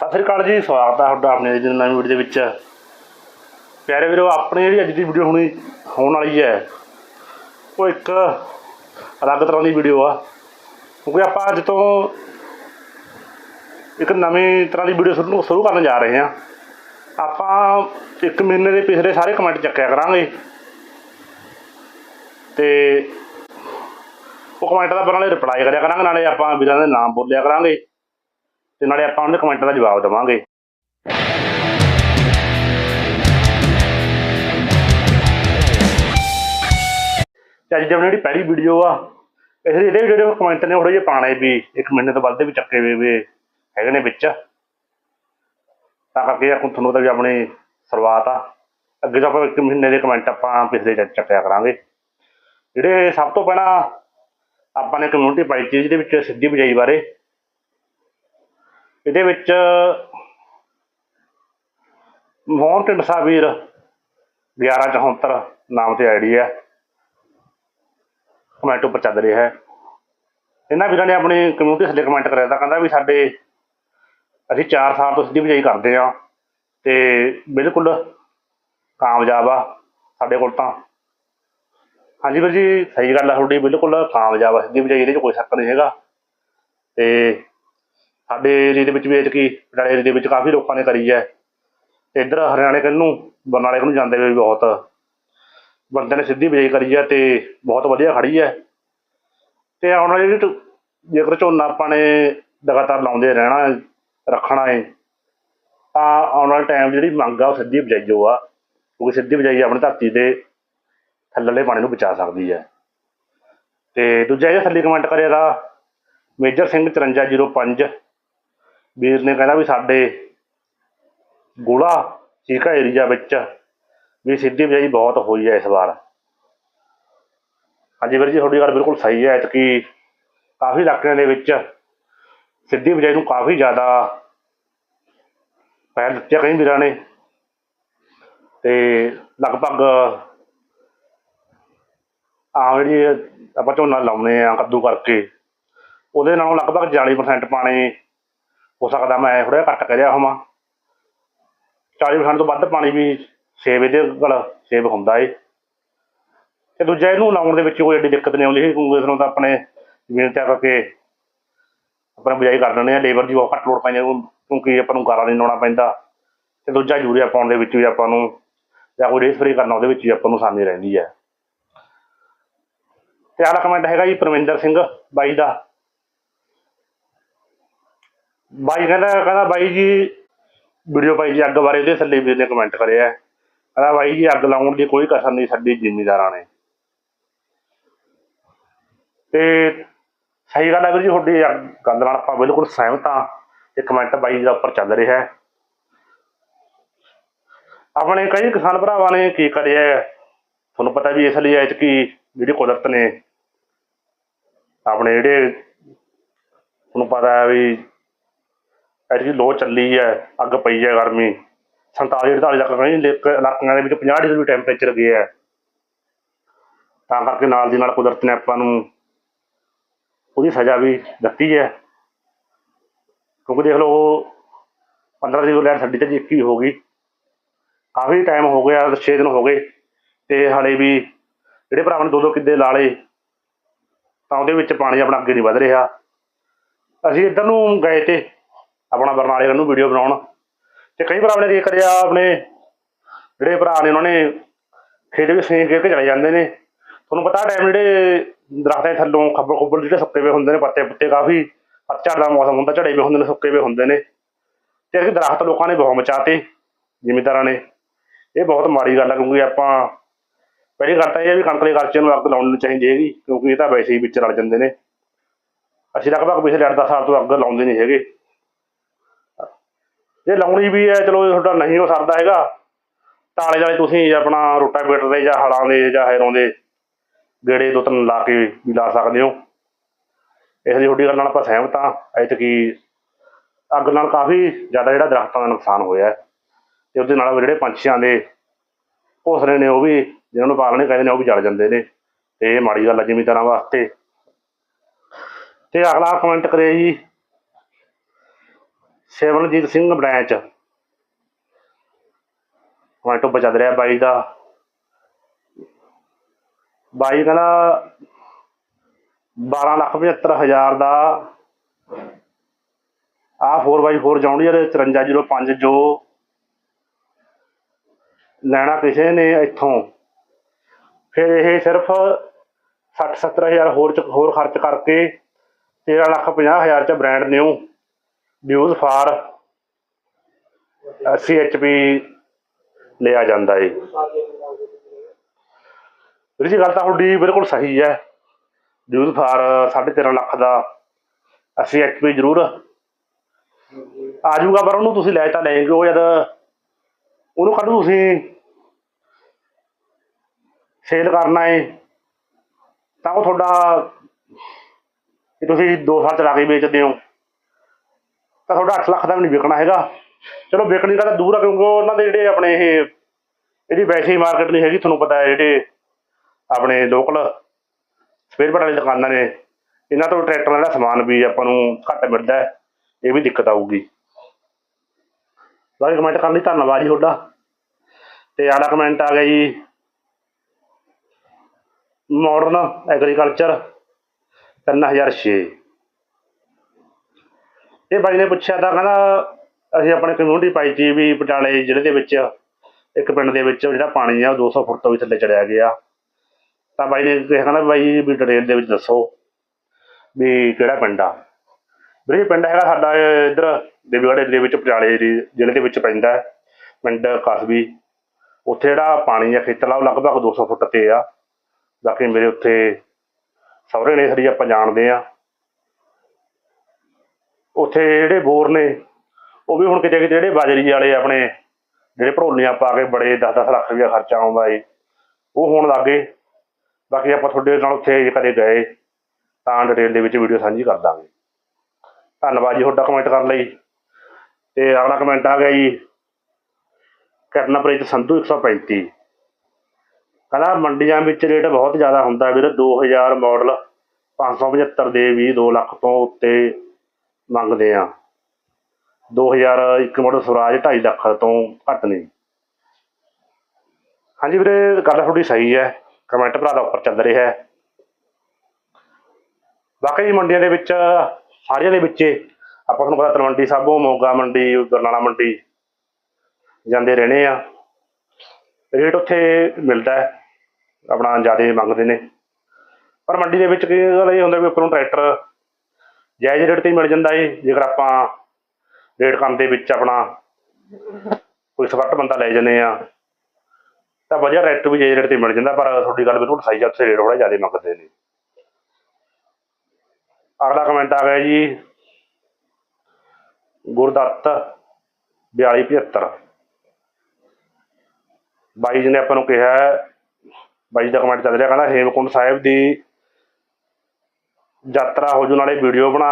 ਸਤਿ ਸ੍ਰੀ ਅਕਾਲ ਜੀ, ਸਵਾਗਤ ਹੈ ਤੁਹਾਡਾ ਆਪਣੇ ਅੱਜ ਨਵੀਂ ਵੀਡੀਓ ਦੇ ਵਿੱਚ। ਪਿਆਰੇ ਵੀਰੋ, ਆਪਣੀ ਜਿਹੜੀ ਅੱਜ ਦੀ ਵੀਡੀਓ ਹੋਣੀ ਹੋਣ ਵਾਲੀ ਹੈ, ਉਹ ਇੱਕ ਅਲੱਗ ਤਰ੍ਹਾਂ ਦੀ ਵੀਡੀਓ ਆ। ਕਿਉਂਕਿ ਆਪਾਂ ਅੱਜ ਤੋਂ ਇੱਕ ਨਵੀਂ ਤਰ੍ਹਾਂ ਦੀ ਵੀਡੀਓ ਸ਼ੁਰੂ ਸ਼ੁਰੂ ਕਰਨ ਜਾ ਰਹੇ ਹਾਂ। ਆਪਾਂ ਇੱਕ ਮਹੀਨੇ ਦੇ ਪਿਛਲੇ ਸਾਰੇ ਕਮੈਂਟ ਚੱਕਿਆ ਕਰਾਂਗੇ। ਤੇ ਉਹ ਕਮੈਂਟ ਦਾ ਨਾਲੇ ਰਿਪਲਾਈ ਕਰਿਆ ਕਰਾਂਗੇ, ਨਾਲੇ ਆਪਾਂ ਵੀਰਾਂ ਦੇ ਨਾਮ ਬੋਲਿਆ ਕਰਾਂਗੇ। ਤੇ ਨਾਲੇ ਆਪਾਂ ਉਹਨਾਂ ਦੇ ਕਮੈਂਟਾਂ ਦਾ ਜਵਾਬ ਦੇਵਾਂਗੇ। ਤੇ ਅੱਜ ਜਿਹੜੀ ਪਹਿਲੀ ਵੀਡੀਓ ਆ ਇਸ ਦੇ ਜਿਹੜੇ ਜਿਹੜੇ ਕਮੈਂਟ ਨੇ ਥੋੜੇ ਜਿਹੇ ਪਾਣੇ ਵੀ ਇੱਕ ਮਹੀਨੇ ਤੋਂ ਵੱਧ ਦੇ ਵੀ ਚੱਕੇ ਵੇ ਵੇ ਹੈਗੇ ਨੇ ਵਿੱਚ। ਤਾਂ ਕਰਕੇ ਆਪਾਂ ਤੁਹਾਨੂੰ ਤਾਂ ਵੀ ਆਪਣੀ ਸ਼ੁਰੂਆਤ ਆ। ਅੱਗੇ ਤੋਂ ਆਪਾਂ ਇੱਕ ਮਹੀਨੇ ਦੇ ਕਮੈਂਟ ਆਪਾਂ ਪਿਛਲੇ ਚ ਚੱਕਿਆ ਕਰਾਂਗੇ। ਜਿਹੜੇ ਸਭ ਤੋਂ ਪਹਿਲਾਂ ਆਪਾਂ ਨੇ ਕਮਿਊਨਿਟੀ ਪਾਈ ਸੀ ਜਿਹਦੇ ਵਿੱਚ ਸਿੱਧੀ ਬਜਾਈ ਬਾਰੇ ਇਹਦੇ ਵਿੱਚ ਮੋਹਨ ਢਿੰਡਸਾ ਵੀਰ 1174 ਨਾਮ ਤੇ ਆਈਡੀ ਹੈ। ਕਮੈਂਟ ਉੱਪਰ ਚੱਲ ਰਿਹਾ ਹੈ। ਇਹਨਾਂ ਵੀਰਾਂ ਨੇ ਆਪਣੀ ਕਮਿਊਨਿਟੀ ਥੱਲੇ ਕਮੈਂਟ ਕਰਿਆ ਤਾਂ ਕਹਿੰਦਾ ਵੀ ਸਾਡੇ ਅਸੀਂ 4 ਸਾਲ ਤੋਂ ਸਿੱਧੀ ਬਿਜਾਈ ਕਰਦੇ ਆ ਤੇ ਬਿਲਕੁਲ ਕਾਮਯਾਬ ਆ ਸਾਡੇ ਕੋਲ ਤਾਂ। ਹਾਂਜੀ ਵੀਰ ਜੀ, ਸਹੀ ਗੱਲ ਆ ਤੁਹਾਡੀ, ਬਿਲਕੁਲ ਕਾਮਯਾਬ ਆ। ਸਿੱਧੀ ਬਿਜਾਈ ਇਹਦੇ 'ਚ ਕੋਈ ਸ਼ੱਕ ਨਹੀਂ ਹੈਗਾ। ਤੇ ਸਾਡੇ ਏਰੀਏ ਦੇ ਵਿੱਚ ਵੀ ਐਤਕੀ ਪਟਿਆਲੇ ਏਰੀਏ ਦੇ ਵਿੱਚ ਕਾਫੀ ਲੋਕਾਂ ਨੇ ਕਰੀ ਹੈ। ਤੇ ਇੱਧਰ ਹਰਿਆਣੇ ਕੰਨੂ ਬਰਨਾਲੇ ਨੂੰ ਜਾਂਦੇ ਹੋਏ ਵੀ ਬਹੁਤ। ਬੰਦੇ ਨੇ ਸਿੱਧੀ ਬਿਜਾਈ ਕਰੀ ਹੈ ਤੇ ਬਹੁਤ ਵਧੀਆ ਖੜੀ ਹੈ। ਤੇ ਆਉਣ ਵਾਲੀ ਜਿਹੜੀ ਜੇਕਰ ਝੋਨਾ ਆਪਾਂ ਨੇ ਲਗਾਤਾਰ ਲਾਉਂਦੇ ਰਹਿਣਾ ਹੈ, ਰੱਖਣਾ ਹੈ ਤਾਂ ਆਉਣ ਵਾਲੇ ਟਾਈਮ ਜਿਹੜੀ ਮੰਗ ਆ ਉਹ ਸਿੱਧੀ ਬਿਜਾਈ ਜੋ ਆ। ਕਿਉਂਕਿ ਸਿੱਧੀ ਬਿਜਾਈ ਆਪਣੀ ਧਰਤੀ ਦੇ ਥੱਲੜੇ ਪਾਣੀ ਨੂੰ ਬਚਾ ਸਕਦੀ ਹੈ। ਤੇ ਦੂਜਾ ਇਹ ਥੱਲੇ ਕਮੈਂਟ ਕਰਿਆ ਦਾ ਮੇਜਰ ਸਿੰਘ 5305 ਵੀਰ ਨੇ ਕਹਿੰਦਾ ਵੀ ਸਾਡੇ ਗੁੜਾ ਚੀਕਾ ਏਰੀਆ ਵਿੱਚ, ਵੀ ਸਿੱਧੀ ਬਿਜਾਈ ਬਹੁਤ ਹੋਈ ਹੈ ਇਸ ਵਾਰ। ਹਾਂਜੀ ਵੀਰ ਜੀ, ਤੁਹਾਡੀ ਗੱਲ ਬਿਲਕੁਲ ਸਹੀ ਹੈ ਕਿ ਕਾਫੀ ਇਲਾਕਿਆਂ ਦੇ ਵਿੱਚ ਸਿੱਧੀ ਬਿਜਾਈ ਨੂੰ ਕਾਫੀ ਜ਼ਿਆਦਾ ਪਹਿਲ ਦਿੱਤੀ ਕਈ ਵੀਰਾਂ ਨੇ। ਤੇ ਲਗਭਗ ਆ ਜਿਹੜੀ ਆਪਾਂ ਝੋਨਾ ਲਾਉਨੇ ਆ, ਕੱਦੂ ਕਰਕੇ, ਉਹਦੇ ਨਾਲੋਂ ਲਗਭਗ 40% ਪਾਣੀ ਹੋ ਸਕਦਾ ਮੈਂ ਥੋੜਾ ਘੱਟ ਕਰਿਆ ਹੋਵਾਂ। 40% ਤੋਂ ਵੱਧ ਪਾਣੀ ਵੀ ਸੇਬ ਇਹਦੇ ਕੋਲ ਸੇਬ ਹੁੰਦਾ ਏ। ਤੇ ਦੂਜਾ ਇਹਨੂੰ ਲਾਉਣ ਦੇ ਵਿੱਚ ਕੋਈ ਐਡੀ ਦਿੱਕਤ ਨਹੀਂ ਆਉਂਦੀ। ਕਿਉਂਕਿ ਇਸ ਨੂੰ ਤਾਂ ਆਪਣੇ ਜ਼ਮੀਨ ਤੇ ਆ ਕੇ ਆਪਣਾ ਬਿਜਾਈ ਕਰ ਲੈਂਦੇ ਆ। ਲੇਬਰ ਦੀ ਬਹੁਤ ਘੱਟ ਲੋੜ ਪੈਂਦੀ ਕਿਉਂਕਿ ਆਪਾਂ ਨੂੰ ਗਾਰਾ ਨਹੀਂ ਲਾਉਣਾ ਪੈਂਦਾ। ਤੇ ਦੂਜਾ ਯੂਰੀਆ ਪਾਉਣ ਦੇ ਵਿੱਚ ਵੀ ਆਪਾਂ ਨੂੰ ਜਾਂ ਕੋਈ ਰੇਸ ਫਰੀ ਕਰਨਾ ਉਹਦੇ ਵਿੱਚ ਵੀ ਆਪਾਂ ਨੂੰ ਆਸਾਨੀ ਰਹਿੰਦੀ ਹੈ ਤੇ ਆਲਾ ਕਮੈਂਟ ਹੈਗਾ ਜੀ ਪਰਮਿੰਦਰ ਸਿੰਘ ਬਾਈ ਦਾ। ਬਾਈ ਕਹਿੰਦਾ ਕਹਿੰਦਾ ਬਾਈ ਜੀ, ਵੀਡੀਓ ਪਾਈ ਜੀ ਅੱਗ ਬਾਰੇ ਉਹਦੇ ਥੱਲੇ ਵੀਰ ਨੇ ਕਮੈਂਟ ਕਰਿਆ ਕਹਿੰਦਾ ਬਾਈ ਜੀ, ਅੱਗ ਲਾਉਣ ਦੀ ਕੋਈ ਕਸਰ ਨਹੀਂ ਸਾਡੇ ਜ਼ਿਮੀਦਾਰਾਂ ਨੇ। ਤੇ ਸਹੀ ਗੱਲ ਹੈ ਵੀਰ ਜੀ, ਤੁਹਾਡੀ ਅੱਗ- ਗੱਲ ਨਾਲ ਆਪਾਂ ਬਿਲਕੁਲ ਸਹਿਮਤ ਹਾਂ। ਇਹ ਕਮੈਂਟ ਬਾਈ ਜੀ ਦਾ ਉੱਪਰ ਚੱਲ ਰਿਹਾ ਹੈ। ਆਪਣੇ ਕਈ ਕਿਸਾਨ ਭਰਾਵਾਂ ਨੇ ਕੀ ਕਰਿਆ ਤੁਹਾਨੂੰ ਪਤਾ ਵੀ ਇਸ ਲਈ ਐਤ ਕੀ ਜਿਹੜੀ ਕੁਦਰਤ ਨੇ ਆਪਣੇ ਜਿਹੜੇ ਤੁਹਾਨੂੰ ਪਤਾ ਹੈ ਵੀ ਐਤਕੀ ਲੋ ਚੱਲੀ ਹੈ, ਅੱਗ ਪਈ ਹੈ ਗਰਮੀ। 47 48 ਤੱਕ ਕਈ ਇਲਾਕਿਆਂ ਦੇ ਵਿੱਚ 50 ਡਿਗਰੀ ਟੈਂਪਰੇਚਰ ਗਿਆ ਹੈ। ਤਾਂ ਕਰਕੇ ਨਾਲ ਦੀ ਨਾਲ ਕੁਦਰਤ ਨੇ ਆਪਾਂ ਨੂੰ ਉਹਦੀ ਸਜ਼ਾ ਵੀ ਦਿੱਤੀ ਹੈ। ਕਿਉਂਕਿ ਦੇਖ ਲਓ 15 ਦੀ ਲੈਣ ਸਾਡੀ ਤੇ 21 ਹੋ ਗਈ। ਕਾਫੀ ਟਾਈਮ ਹੋ ਗਿਆ 6 ਦਿਨ ਹੋ ਗਏ। ਤੇ ਹਾਲੇ ਵੀ ਜਿਹੜੇ ਭਰਾਵਾਂ ਨੇ ਦੋ ਦੋ ਕਿੱਦੇ ਲਾ ਲਏ ਤਾਂ ਉਹਦੇ ਵਿੱਚ ਪਾਣੀ ਆਪਣਾ ਅੱਗੇ ਨਹੀਂ ਵਧ ਰਿਹਾ। ਅਸੀਂ ਇੱਧਰ ਨੂੰ ਗਏ ਤੇ ਆਪਣਾ ਬਰਨਾਲੇ ਵੱਲ ਨੂੰ ਵੀਡੀਓ ਬਣਾਉਣ। ਤੇ ਕਈ ਭਰਾਵਾਂ ਨੇ ਕੀ ਕਰਿਆ ਆਪਣੇ ਜਿਹੜੇ ਭਰਾ ਨੇ, ਉਹਨਾਂ ਨੇ ਖੇਤ ਵਿੱਚ ਸੇਕ ਕੇ ਚਲੇ ਜਾਂਦੇ ਨੇ। ਤੁਹਾਨੂੰ ਪਤਾ ਟਾਈਮ ਜਿਹੜੇ ਦਰਖਤਾਂ ਦੇ ਥੱਲੋਂ ਖੱਬਲ ਖੁੱਬਲ ਜਿਹੜੇ ਸੁੱਕੇ ਵੇ ਹੁੰਦੇ ਨੇ, ਪੱਤੇ ਪੁੱਤੇ ਕਾਫੀ, ਪੱਤਝੜ ਦਾ ਮੌਸਮ ਹੁੰਦਾ, ਝੜੇ ਵੇ ਹੁੰਦੇ ਨੇ, ਸੁੱਕੇ ਵੇ ਹੁੰਦੇ ਨੇ। ਤੇ ਅਸੀਂ ਦਰਖਤ ਲੋਕਾਂ ਨੇ ਬਹੁਤ ਮਚਾਤੇ, ਜ਼ਿਮੀਂਦਾਰਾਂ ਨੇ। ਇਹ ਬਹੁਤ ਮਾੜੀ ਗੱਲ ਹੈ ਕਿਉਂਕਿ ਆਪਾਂ ਪਹਿਲੀ ਗੱਲ ਤਾਂ ਇਹ ਹੈ ਵੀ ਕਣਕ ਦੇ ਖਰਚੇ ਨੂੰ ਅੱਗ ਲਾਉਣੀ ਨਹੀਂ ਚਾਹੀਦੀ ਹੈਗੀ, ਕਿਉਂਕਿ ਇਹ ਤਾਂ ਵੈਸੇ ਹੀ ਵਿੱਚ ਰਲ ਜਾਂਦੇ ਨੇ। ਅਸੀਂ ਲਗਭਗ ਪਿਛਲੇ 8-10 ਸਾਲ ਤੋਂ ਅੱਗ ਲਾਉਂਦੇ ਨਹੀਂ ਹੈਗੇ। ਜੇ ਲਾਉਣੀ ਵੀ ਹੈ, ਚਲੋ ਤੁਹਾਡਾ ਨਹੀਂ ਹੋ ਸਕਦਾ ਹੈਗਾ। ਤਾਲੇ ਵਾਲੇ ਤੁਸੀਂ ਆਪਣਾ ਰੋਟਾਵੇਟਰ ਦੇ ਜਾਂ ਹਲਾਂ ਦੇ ਜਾਂ ਹੈਰੋਂ ਦੇ ਗੇੜੇ ਦੋ ਤਿੰਨ ਲਾ ਕੇ ਵੀ ਲਾ ਸਕਦੇ ਹੋ। ਇਸ ਲਈ ਤੁਹਾਡੀ ਗੱਲ ਨਾਲ ਆਪਾਂ ਸਹਿਮਤ ਹਾਂ। ਐਤਕੀ ਅੱਗ ਨਾਲ ਕਾਫੀ ਜ਼ਿਆਦਾ ਜਿਹੜਾ ਦਰਖਤਾਂ ਦਾ ਨੁਕਸਾਨ ਹੋਇਆ ਹੈ। ਤੇ ਉਹਦੇ ਨਾਲ ਜਿਹੜੇ ਪੰਛੀਆਂ ਦੇ ਘੋਂਸਲੇ ਨੇ, ਉਹ ਵੀ ਜਿਹਨਾਂ ਨੂੰ ਪਾਲਣੇ ਕਹਿੰਦੇ ਨੇ, ਉਹ ਵੀ ਜਲ ਜਾਂਦੇ ਨੇ। ਤੇ ਇਹ ਮਾੜੀ ਗੱਲ ਹੈ ਜ਼ਿਮੀਂਦਾਰਾਂ ਵਾਸਤੇ। ਤੇ ਅਗਲਾ ਕਮੈਂਟ ਕਰਿਆ ਜੀ ਸਿਮਰਨਜੀਤ ਸਿੰਘ ਬ੍ਰਾਂਚ। ਕਮੈਂਟ ਉੱਪਰ ਰਿਹਾ ਬਾਈ ਦਾ। ਬਾਈ ਕਹਿੰਦਾ 12 ਲੱਖ 75 ਹਜ਼ਾਰ ਦਾ। ਆ 4x4 ਜੌਂਡੀਅਰ 5305 ਜੋ ਲੈਣਾ ਕਿਸੇ ਨੇ ਇੱਥੋਂ। ਫਿਰ ਇਹ ਸਿਰਫ 60 70 ਹਜ਼ਾਰ ਹੋਰ ਚ ਹੋਰ ਖਰਚ ਕਰਕੇ 13 ਲੱਖ 50 ਹਜ਼ਾਰ ਚ ਬ੍ਰਾਂਡ ਨਿਊ ਨਿਊਜ਼ ਫਾਰ 80 ਐਚਪੀ ਲਿਆ ਜਾਂਦਾ ਏ। ਵੀਰ ਜੀ, ਗੱਲ ਤਾਂ ਤੁਹਾਡੀ ਬਿਲਕੁਲ ਸਹੀ ਹੈ। ਨਿਊਜ਼ ਫਾਰ 13.5 ਲੱਖ ਦਾ 80 ਐਚਪੀ ਜ਼ਰੂਰ ਆ ਜਾਊਗਾ ਪਰ ਉਹਨੂੰ ਤੁਸੀਂ ਲੈ ਤਾਂ ਲੈਂਗੇ, ਉਹ ਜਦ ਉਹਨੂੰ ਕੱਢ ਤੁਸੀਂ ਸੇਲ ਕਰਨਾ ਏ, ਤਾਂ ਉਹ ਤੁਹਾਡਾ ਤੁਸੀਂ 2 ਸਾਲ ਚਲਾ ਕੇ ਵੇਚਦੇ ਹੋ। ਤਾਂ ਤੁਹਾਡਾ 8 ਲੱਖ ਦਾ ਵੀ ਨਹੀਂ ਵਿਕਣਾ ਹੈਗਾ। ਚਲੋ ਵਿਕਣੀ ਦਾ ਤਾਂ ਦੂਰ ਆ, ਕਿਉਂਕਿ ਉਹਨਾਂ ਦੇ ਜਿਹੜੇ ਆਪਣੇ ਇਹ, ਇਹਦੀ ਵੈਸੇ ਹੀ ਮਾਰਕੀਟ ਨਹੀਂ ਹੈਗੀ, ਤੁਹਾਨੂੰ ਪਤਾ ਹੈ ਜਿਹੜੇ ਆਪਣੇ ਲੋਕਲ ਸਪੇਅਰ ਪਾਰਟ ਵਾਲੀ ਦੁਕਾਨਾਂ ਨੇ, ਇਹਨਾਂ ਤੋਂ ਟਰੈਕਟਰਾਂ ਦਾ ਸਮਾਨ ਵੀ ਆਪਾਂ ਨੂੰ ਘੱਟ ਮਿਲਦਾ ਇਹ ਵੀ ਦਿੱਕਤ ਆਊਗੀ। ਬਾਕੀ ਕਮੈਂਟ ਕਰਨ ਲਈ ਧੰਨਵਾਦ ਜੀ ਤੁਹਾਡਾ। ਤੇ ਆਲਾ ਕਮੈਂਟ ਆ ਗਿਆ ਜੀ ਮਾਡਰਨ ਐਗਰੀਕਲਚਰ 3006 ਇਹ ਬਾਈ ਨੇ ਪੁੱਛਿਆ ਤਾਂ ਕਹਿੰਦਾ, ਅਸੀਂ ਆਪਣੇ ਕਮਿਊਨਿਟੀ ਪਾਈ ਸੀ ਵੀ ਪਟਿਆਲੇ ਜ਼ਿਲ੍ਹੇ ਦੇ ਵਿੱਚ, ਇੱਕ ਪਿੰਡ ਦੇ ਵਿੱਚ ਜਿਹੜਾ ਪਾਣੀ ਆ, ਉਹ 200 ਫੁੱਟ ਤੋਂ ਵੀ ਥੱਲੇ ਚੜਿਆ ਗਿਆ। ਤਾਂ ਬਾਈ ਨੇ ਕਿਹਾ ਕਹਿੰਦਾ, ਬਾਈ ਵੀ ਡਿਟੇਲ ਦੇ ਵਿੱਚ ਦੱਸੋ ਵੀ ਕਿਹੜਾ ਪਿੰਡ ਆ। ਵੀਰੇ ਪਿੰਡ ਹੈਗਾ ਸਾਡਾ ਇੱਧਰ ਦੇਵੀਗੜ੍ਹ ਦੇ ਵਿੱਚ, ਪਟਿਆਲੇ ਦੇ ਜ਼ਿਲ੍ਹੇ ਦੇ ਵਿੱਚ ਪੈਂਦਾ ਪਿੰਡ ਕਸਬੀ। ਉੱਥੇ ਜਿਹੜਾ ਪਾਣੀ ਆ ਖੇਤਲਾ ਉਹ ਲਗਭਗ 200 ਫੁੱਟ ਤੇ ਆ। ਬਾਕੀ ਮੇਰੇ ਉੱਥੇ ਸਹੁਰੇ ਨੇ ਸਰੀ ਆਪਾਂ ਜਾਣਦੇ ਆ। ਉੱਥੇ ਜਿਹੜੇ ਬੋਰ ਨੇ, ਉਹ ਵੀ ਹੁਣ ਕਿਤੇ ਕਿਤੇ ਜਿਹੜੇ ਬਾਜਰੀ ਵਾਲੇ ਆਪਣੇ ਜਿਹੜੇ ਭੜੋਲੀਆਂ ਪਾ ਕੇ ਬੜੇ 10-10 ਲੱਖ ਰੁਪਇਆ ਖਰਚਾ ਆਉਂਦਾ ਏ, ਉਹ ਹੋਣ ਲੱਗੇ ਬਾਕੀ ਆਪਾਂ ਤੁਹਾਡੇ ਨਾਲ ਉੱਥੇ ਜੇ ਕਦੇ ਗਏ, ਤਾਂ ਡਿਟੇਲ ਦੇ ਵਿੱਚ ਵੀਡੀਓ ਸਾਂਝੀ ਕਰ ਦਾਂਗੇ। ਧੰਨਵਾਦ ਜੀ ਤੁਹਾਡਾ ਕਮੈਂਟ ਕਰਨ ਲਈ। ਤੇ ਅਗਲਾ ਕਮੈਂਟ ਆ ਗਿਆ ਜੀ ਕਰਨਪ੍ਰੀਤ ਸੰਧੂ 135 ਕਹਿੰਦਾ, ਮੰਡੀਆਂ ਵਿੱਚ ਰੇਟ ਬਹੁਤ ਜ਼ਿਆਦਾ ਹੁੰਦਾ ਵੀਰ 2000 ਮਾਡਲ 575 ਦੇ ਵੀ 2 ਲੱਖ ਤੋਂ ਉੱਤੇ। ਮੰਗਦੇ ਆ। 2001 ਮਾਡਲ ਸਵਰਾਜ 2.5 ਲੱਖ ਤੋਂ ਘੱਟ ਨਹੀਂ। ਹਾਂਜੀ ਵੀਰੇ, ਗੱਲ ਤੁਹਾਡੀ ਸਹੀ ਹੈ। ਕਮੈਂਟ ਭਰਾ ਦਾ ਉੱਪਰ ਚੱਲ ਰਿਹਾ ਹੈ। ਬਾਕੀ ਮੰਡੀਆਂ ਦੇ ਵਿੱਚ ਸਾਰਿਆਂ ਦੇ ਵਿੱਚ ਆਪਾਂ ਤੁਹਾਨੂੰ ਪਤਾ ਤਲਵੰਡੀ ਸਾਬੋ, ਮੋਗਾ ਮੰਡੀ, ਬਰਨਾਲਾ ਮੰਡੀ ਜਾਂਦੇ ਰਹਿਣੇ ਆ। ਰੇਟ ਉੱਥੇ ਮਿਲਦਾ ਹੈ। ਆਪਣਾ ਜ਼ਿਆਦਾ ਮੰਗਦੇ ਨੇ। ਪਰ ਮੰਡੀ ਦੇ ਵਿੱਚ ਕੀ ਗੱਲ ਇਹ ਹੁੰਦਾ ਵੀ ਉੱਪਰੋਂ ਟਰੈਕਟਰ ਜਾਇਜ਼ ਰੇਟ ਤੇ ਮਿਲ ਜਾਂਦਾ ਏ, ਜੇਕਰ ਆਪਾਂ ਰੇਟ ਕੰਮ ਦੇ ਵਿੱਚ ਆਪਣਾ ਕੋਈ ਸਪੱਟ ਬੰਦਾ ਲੈ ਜੰਨੇ ਆ ਤਾਂ ਵਧੀਆ ਰੇਟ ਵੀ ਜਾਇਜ਼ ਰੇਟ ਤੇ ਮਿਲ ਜਾਂਦਾ, ਪਰ ਤੁਹਾਡੀ ਗੱਲ ਬਿਲਕੁਲ ਸਹੀ ਆ, ਉੱਥੇ ਰੇਟ ਥੋੜਾ ਜ਼ਿਆਦਾ ਮੰਗਦੇ ਨੇ। ਅਗਲਾ ਕਮੈਂਟ ਆ ਗਿਆ ਜੀ, ਗੁਰਦੱਤ 4275 ਬਾਈ ਜੀ ਨੇ ਆਪਾਂ ਨੂੰ ਕਿਹਾ, ਬਾਈ ਜੀ ਦਾ ਕਮੈਂਟ ਚੱਲ ਰਿਹਾ, ਕਹਿੰਦਾ ਹੇਮਕੁੰਡ ਸਾਹਿਬ ਦੀ ਯਾਤਰਾ ਹੋ ਜੂ, ਨਾਲੇ ਵੀਡੀਓ ਬਣਾ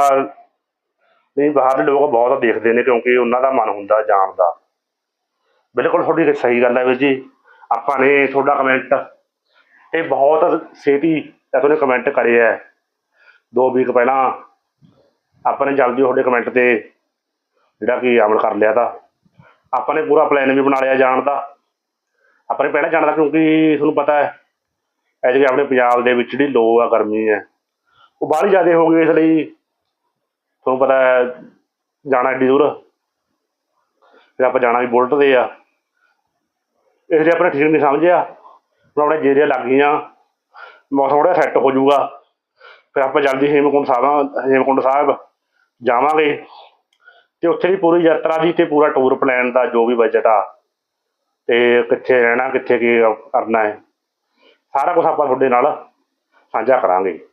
ਨਹੀਂ, ਬਾਹਰਲੇ ਲੋਕ ਬਹੁਤ ਦੇਖਦੇ ਨੇ ਕਿਉਂਕਿ ਉਹਨਾਂ ਦਾ ਮਨ ਹੁੰਦਾ ਜਾਣ ਦਾ। ਬਿਲਕੁਲ ਤੁਹਾਡੀ ਸਹੀ ਗੱਲ ਹੈ ਵੀਰ ਜੀ। ਆਪਾਂ ਨੇ ਤੁਹਾਡਾ ਕਮੈਂਟ ਇਹ ਬਹੁਤ ਛੇਤੀ ਤੁਹਾਨੂੰ ਕਮੈਂਟ ਕਰੇ ਹੈ। ਦੋ ਵੀਕ ਪਹਿਲਾਂ ਆਪਾਂ ਨੇ ਜਲਦੀ ਤੁਹਾਡੇ ਕਮੈਂਟ ਤੇ ਜਿਹੜਾ ਕਿ ਅਮਲ ਕਰ ਲਿਆ ਤਾਂ। ਆਪਾਂ ਨੇ ਪੂਰਾ ਪਲਾਨ ਵੀ ਬਣਾ ਲਿਆ ਜਾਣ ਦਾ। ਆਪਾਂ ਨੇ ਪਹਿਲਾਂ ਜਾਣ ਦਾ ਕਿਉਂਕਿ ਤੁਹਾਨੂੰ ਪਤਾ ਹੈ ਐਜੇ ਆਪਣੇ ਪੰਜਾਬ ਦੇ ਵਿੱਚ ਜਿਹੜੀ ਲੋ ਆ, ਗਰਮੀ ਹੈ ਉਹ ਬਾਹਲੀ ਜ਼ਿਆਦਾ ਹੋ ਗਈ ਇਸ ਲਈ ਤੁਹਾਨੂੰ ਪਤਾ ਹੈ, ਜਾਣਾ ਏਡੀ ਦੂਰ। ਫਿਰ ਆਪਾਂ ਜਾਣਾ ਵੀ ਬੁਲਟ ਤੇ ਆ। ਇਸ ਲਈ ਆਪਣੇ ਠੀਕ ਨਹੀਂ ਸਮਝਿਆ, ਹੁਣ ਆਪਣੇ ਜੇਰੀਆਂ ਲੱਗ ਗਈਆਂ। ਮੌਸਮ ਥੋੜਾ ਸੈੱਟ ਹੋ ਜਾਊਗਾ। ਫਿਰ ਆਪਾਂ ਜਲਦੀ ਹੇਮਕੁੰਡ ਸਾਹਿਬ ਹੇਮਕੁੰਡ ਸਾਹਿਬ ਜਾਵਾਂਗੇ। ਤੇ ਉੱਥੇ ਦੀ ਪੂਰੀ ਯਾਤਰਾ ਦੀ ਤੇ ਪੂਰਾ ਟੂਰ ਪਲਾਨ ਦਾ ਜੋ ਵੀ ਬਜਟ ਆ, ਤੇ ਕਿੱਥੇ ਰਹਿਣਾ, ਕਿੱਥੇ ਕੀ ਕਰਨਾ ਹੈ। ਸਾਰਾ ਕੁਝ ਆਪਾਂ ਤੁਹਾਡੇ ਨਾਲ ਸਾਂਝਾ ਕਰਾਂਗੇ।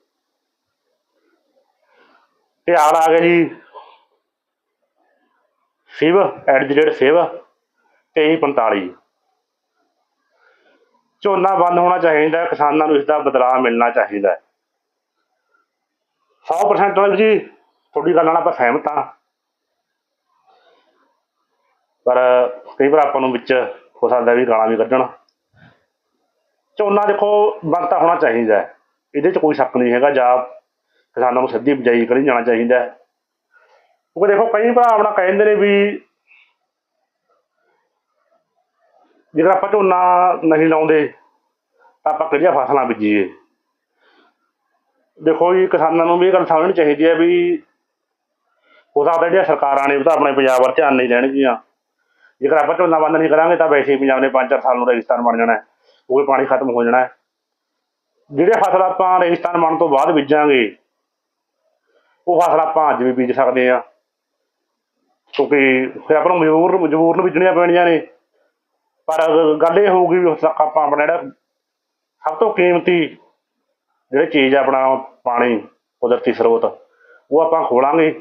ਤੇ ਆ ਗਿਆ ਜੀ। ਸਿਵ ਐਟ ਦੀ ਰੇਟ ਸਿਵ 2345 ਝੋਨਾ ਬੰਦ ਹੋਣਾ ਚਾਹੀਦਾ ਹੈ, ਕਿਸਾਨਾਂ ਨੂੰ ਇਸ ਦਾ ਬਦਲਾਅ ਮਿਲਣਾ ਚਾਹੀਦਾ ਹੈ। 100% ਨਾਲ ਜੀ ਤੁਹਾਡੀ ਗੱਲ ਨਾਲ ਆਪਾਂ ਸਹਿਮਤ ਹਾਂ। ਪਰ ਕਈ ਵਾਰ ਆਪਾਂ ਨੂੰ ਵਿੱਚ ਹੋ ਸਕਦਾ ਵੀ ਗਾਲਾਂ ਵੀ ਕੱਢਣ। ਝੋਨਾ ਦੇਖੋ ਬੰਦ ਤਾਂ ਹੋਣਾ ਚਾਹੀਦਾ ਹੈ। ਇਹਦੇ 'ਚ ਕੋਈ ਸ਼ੱਕ ਨਹੀਂ ਹੈਗਾ ਜਾਂ ਕਿਸਾਨਾਂ ਨੂੰ ਸਿੱਧੀ ਬਿਜਾਈ ਕਰੀ ਜਾਣਾ ਚਾਹੀਦਾ ਹੈ। ਕਿਉਂਕਿ ਦੇਖੋ, ਕਈ ਭਰਾ ਆਪਣਾ ਕਹਿੰਦੇ ਨੇ ਵੀ ਜੇਕਰ ਆਪਾਂ ਝੋਨਾ ਨਹੀਂ ਲਾਉਂਦੇ, ਤਾਂ ਆਪਾਂ ਕਿਹੜੀਆਂ ਫਸਲਾਂ ਬੀਜੀਏ? ਦੇਖੋ ਜੀ, ਕਿਸਾਨਾਂ ਨੂੰ ਵੀ ਇਹ ਗੱਲ ਸਮਝਣੀ ਚਾਹੀਦੀ ਹੈ ਵੀ ਹੋ ਸਕਦਾ ਜਿਹੜੀਆਂ ਸਰਕਾਰਾਂ ਨੇ ਉਹ ਤਾਂ ਆਪਣੇ ਪੰਜਾਬ ਵੱਲ ਧਿਆਨ ਨਹੀਂ ਦੇਣਗੀਆਂ। ਜੇਕਰ ਆਪਾਂ ਝੋਨਾ ਬੰਦ ਨਹੀਂ ਕਰਾਂਗੇ, ਤਾਂ ਵੈਸੇ ਹੀ ਪੰਜਾਬ ਨੇ 5-4 ਸਾਲ ਨੂੰ ਰੇਗਿਸਤਾਨ ਬਣ ਜਾਣਾ ਹੈ। ਕਿਉਂਕਿ ਪਾਣੀ ਖਤਮ ਹੋ ਜਾਣਾ ਹੈ। ਜਿਹੜੇ ਫਸਲ ਆਪਾਂ ਰੇਗਿਸਤਾਨ ਬਣਨ ਤੋਂ ਬਾਅਦ ਬੀਜਾਂਗੇ ਉਹ ਫਸਲ ਆਪਾਂ ਅੱਜ ਵੀ ਬੀਜ ਸਕਦੇ ਆ ਕਿਉਂਕਿ ਫਿਰ ਆਪਾਂ ਨੂੰ ਮਜਬੂਰ ਮਜਬੂਰ ਨੂੰ ਬੀਜਣੀਆਂ ਪੈਣੀਆਂ ਨੇ। ਪਰ ਗੱਲ ਇਹ ਹੋਊਗੀ ਵੀ ਆਪਾਂ ਆਪਣਾ ਜਿਹੜਾ ਸਭ ਤੋਂ ਕੀਮਤੀ ਜਿਹੜੀ ਚੀਜ਼ ਆਪਣਾ ਪਾਣੀ, ਕੁਦਰਤੀ ਸਰੋਤ, ਉਹ ਆਪਾਂ ਖੋਲਾਂਗੇ।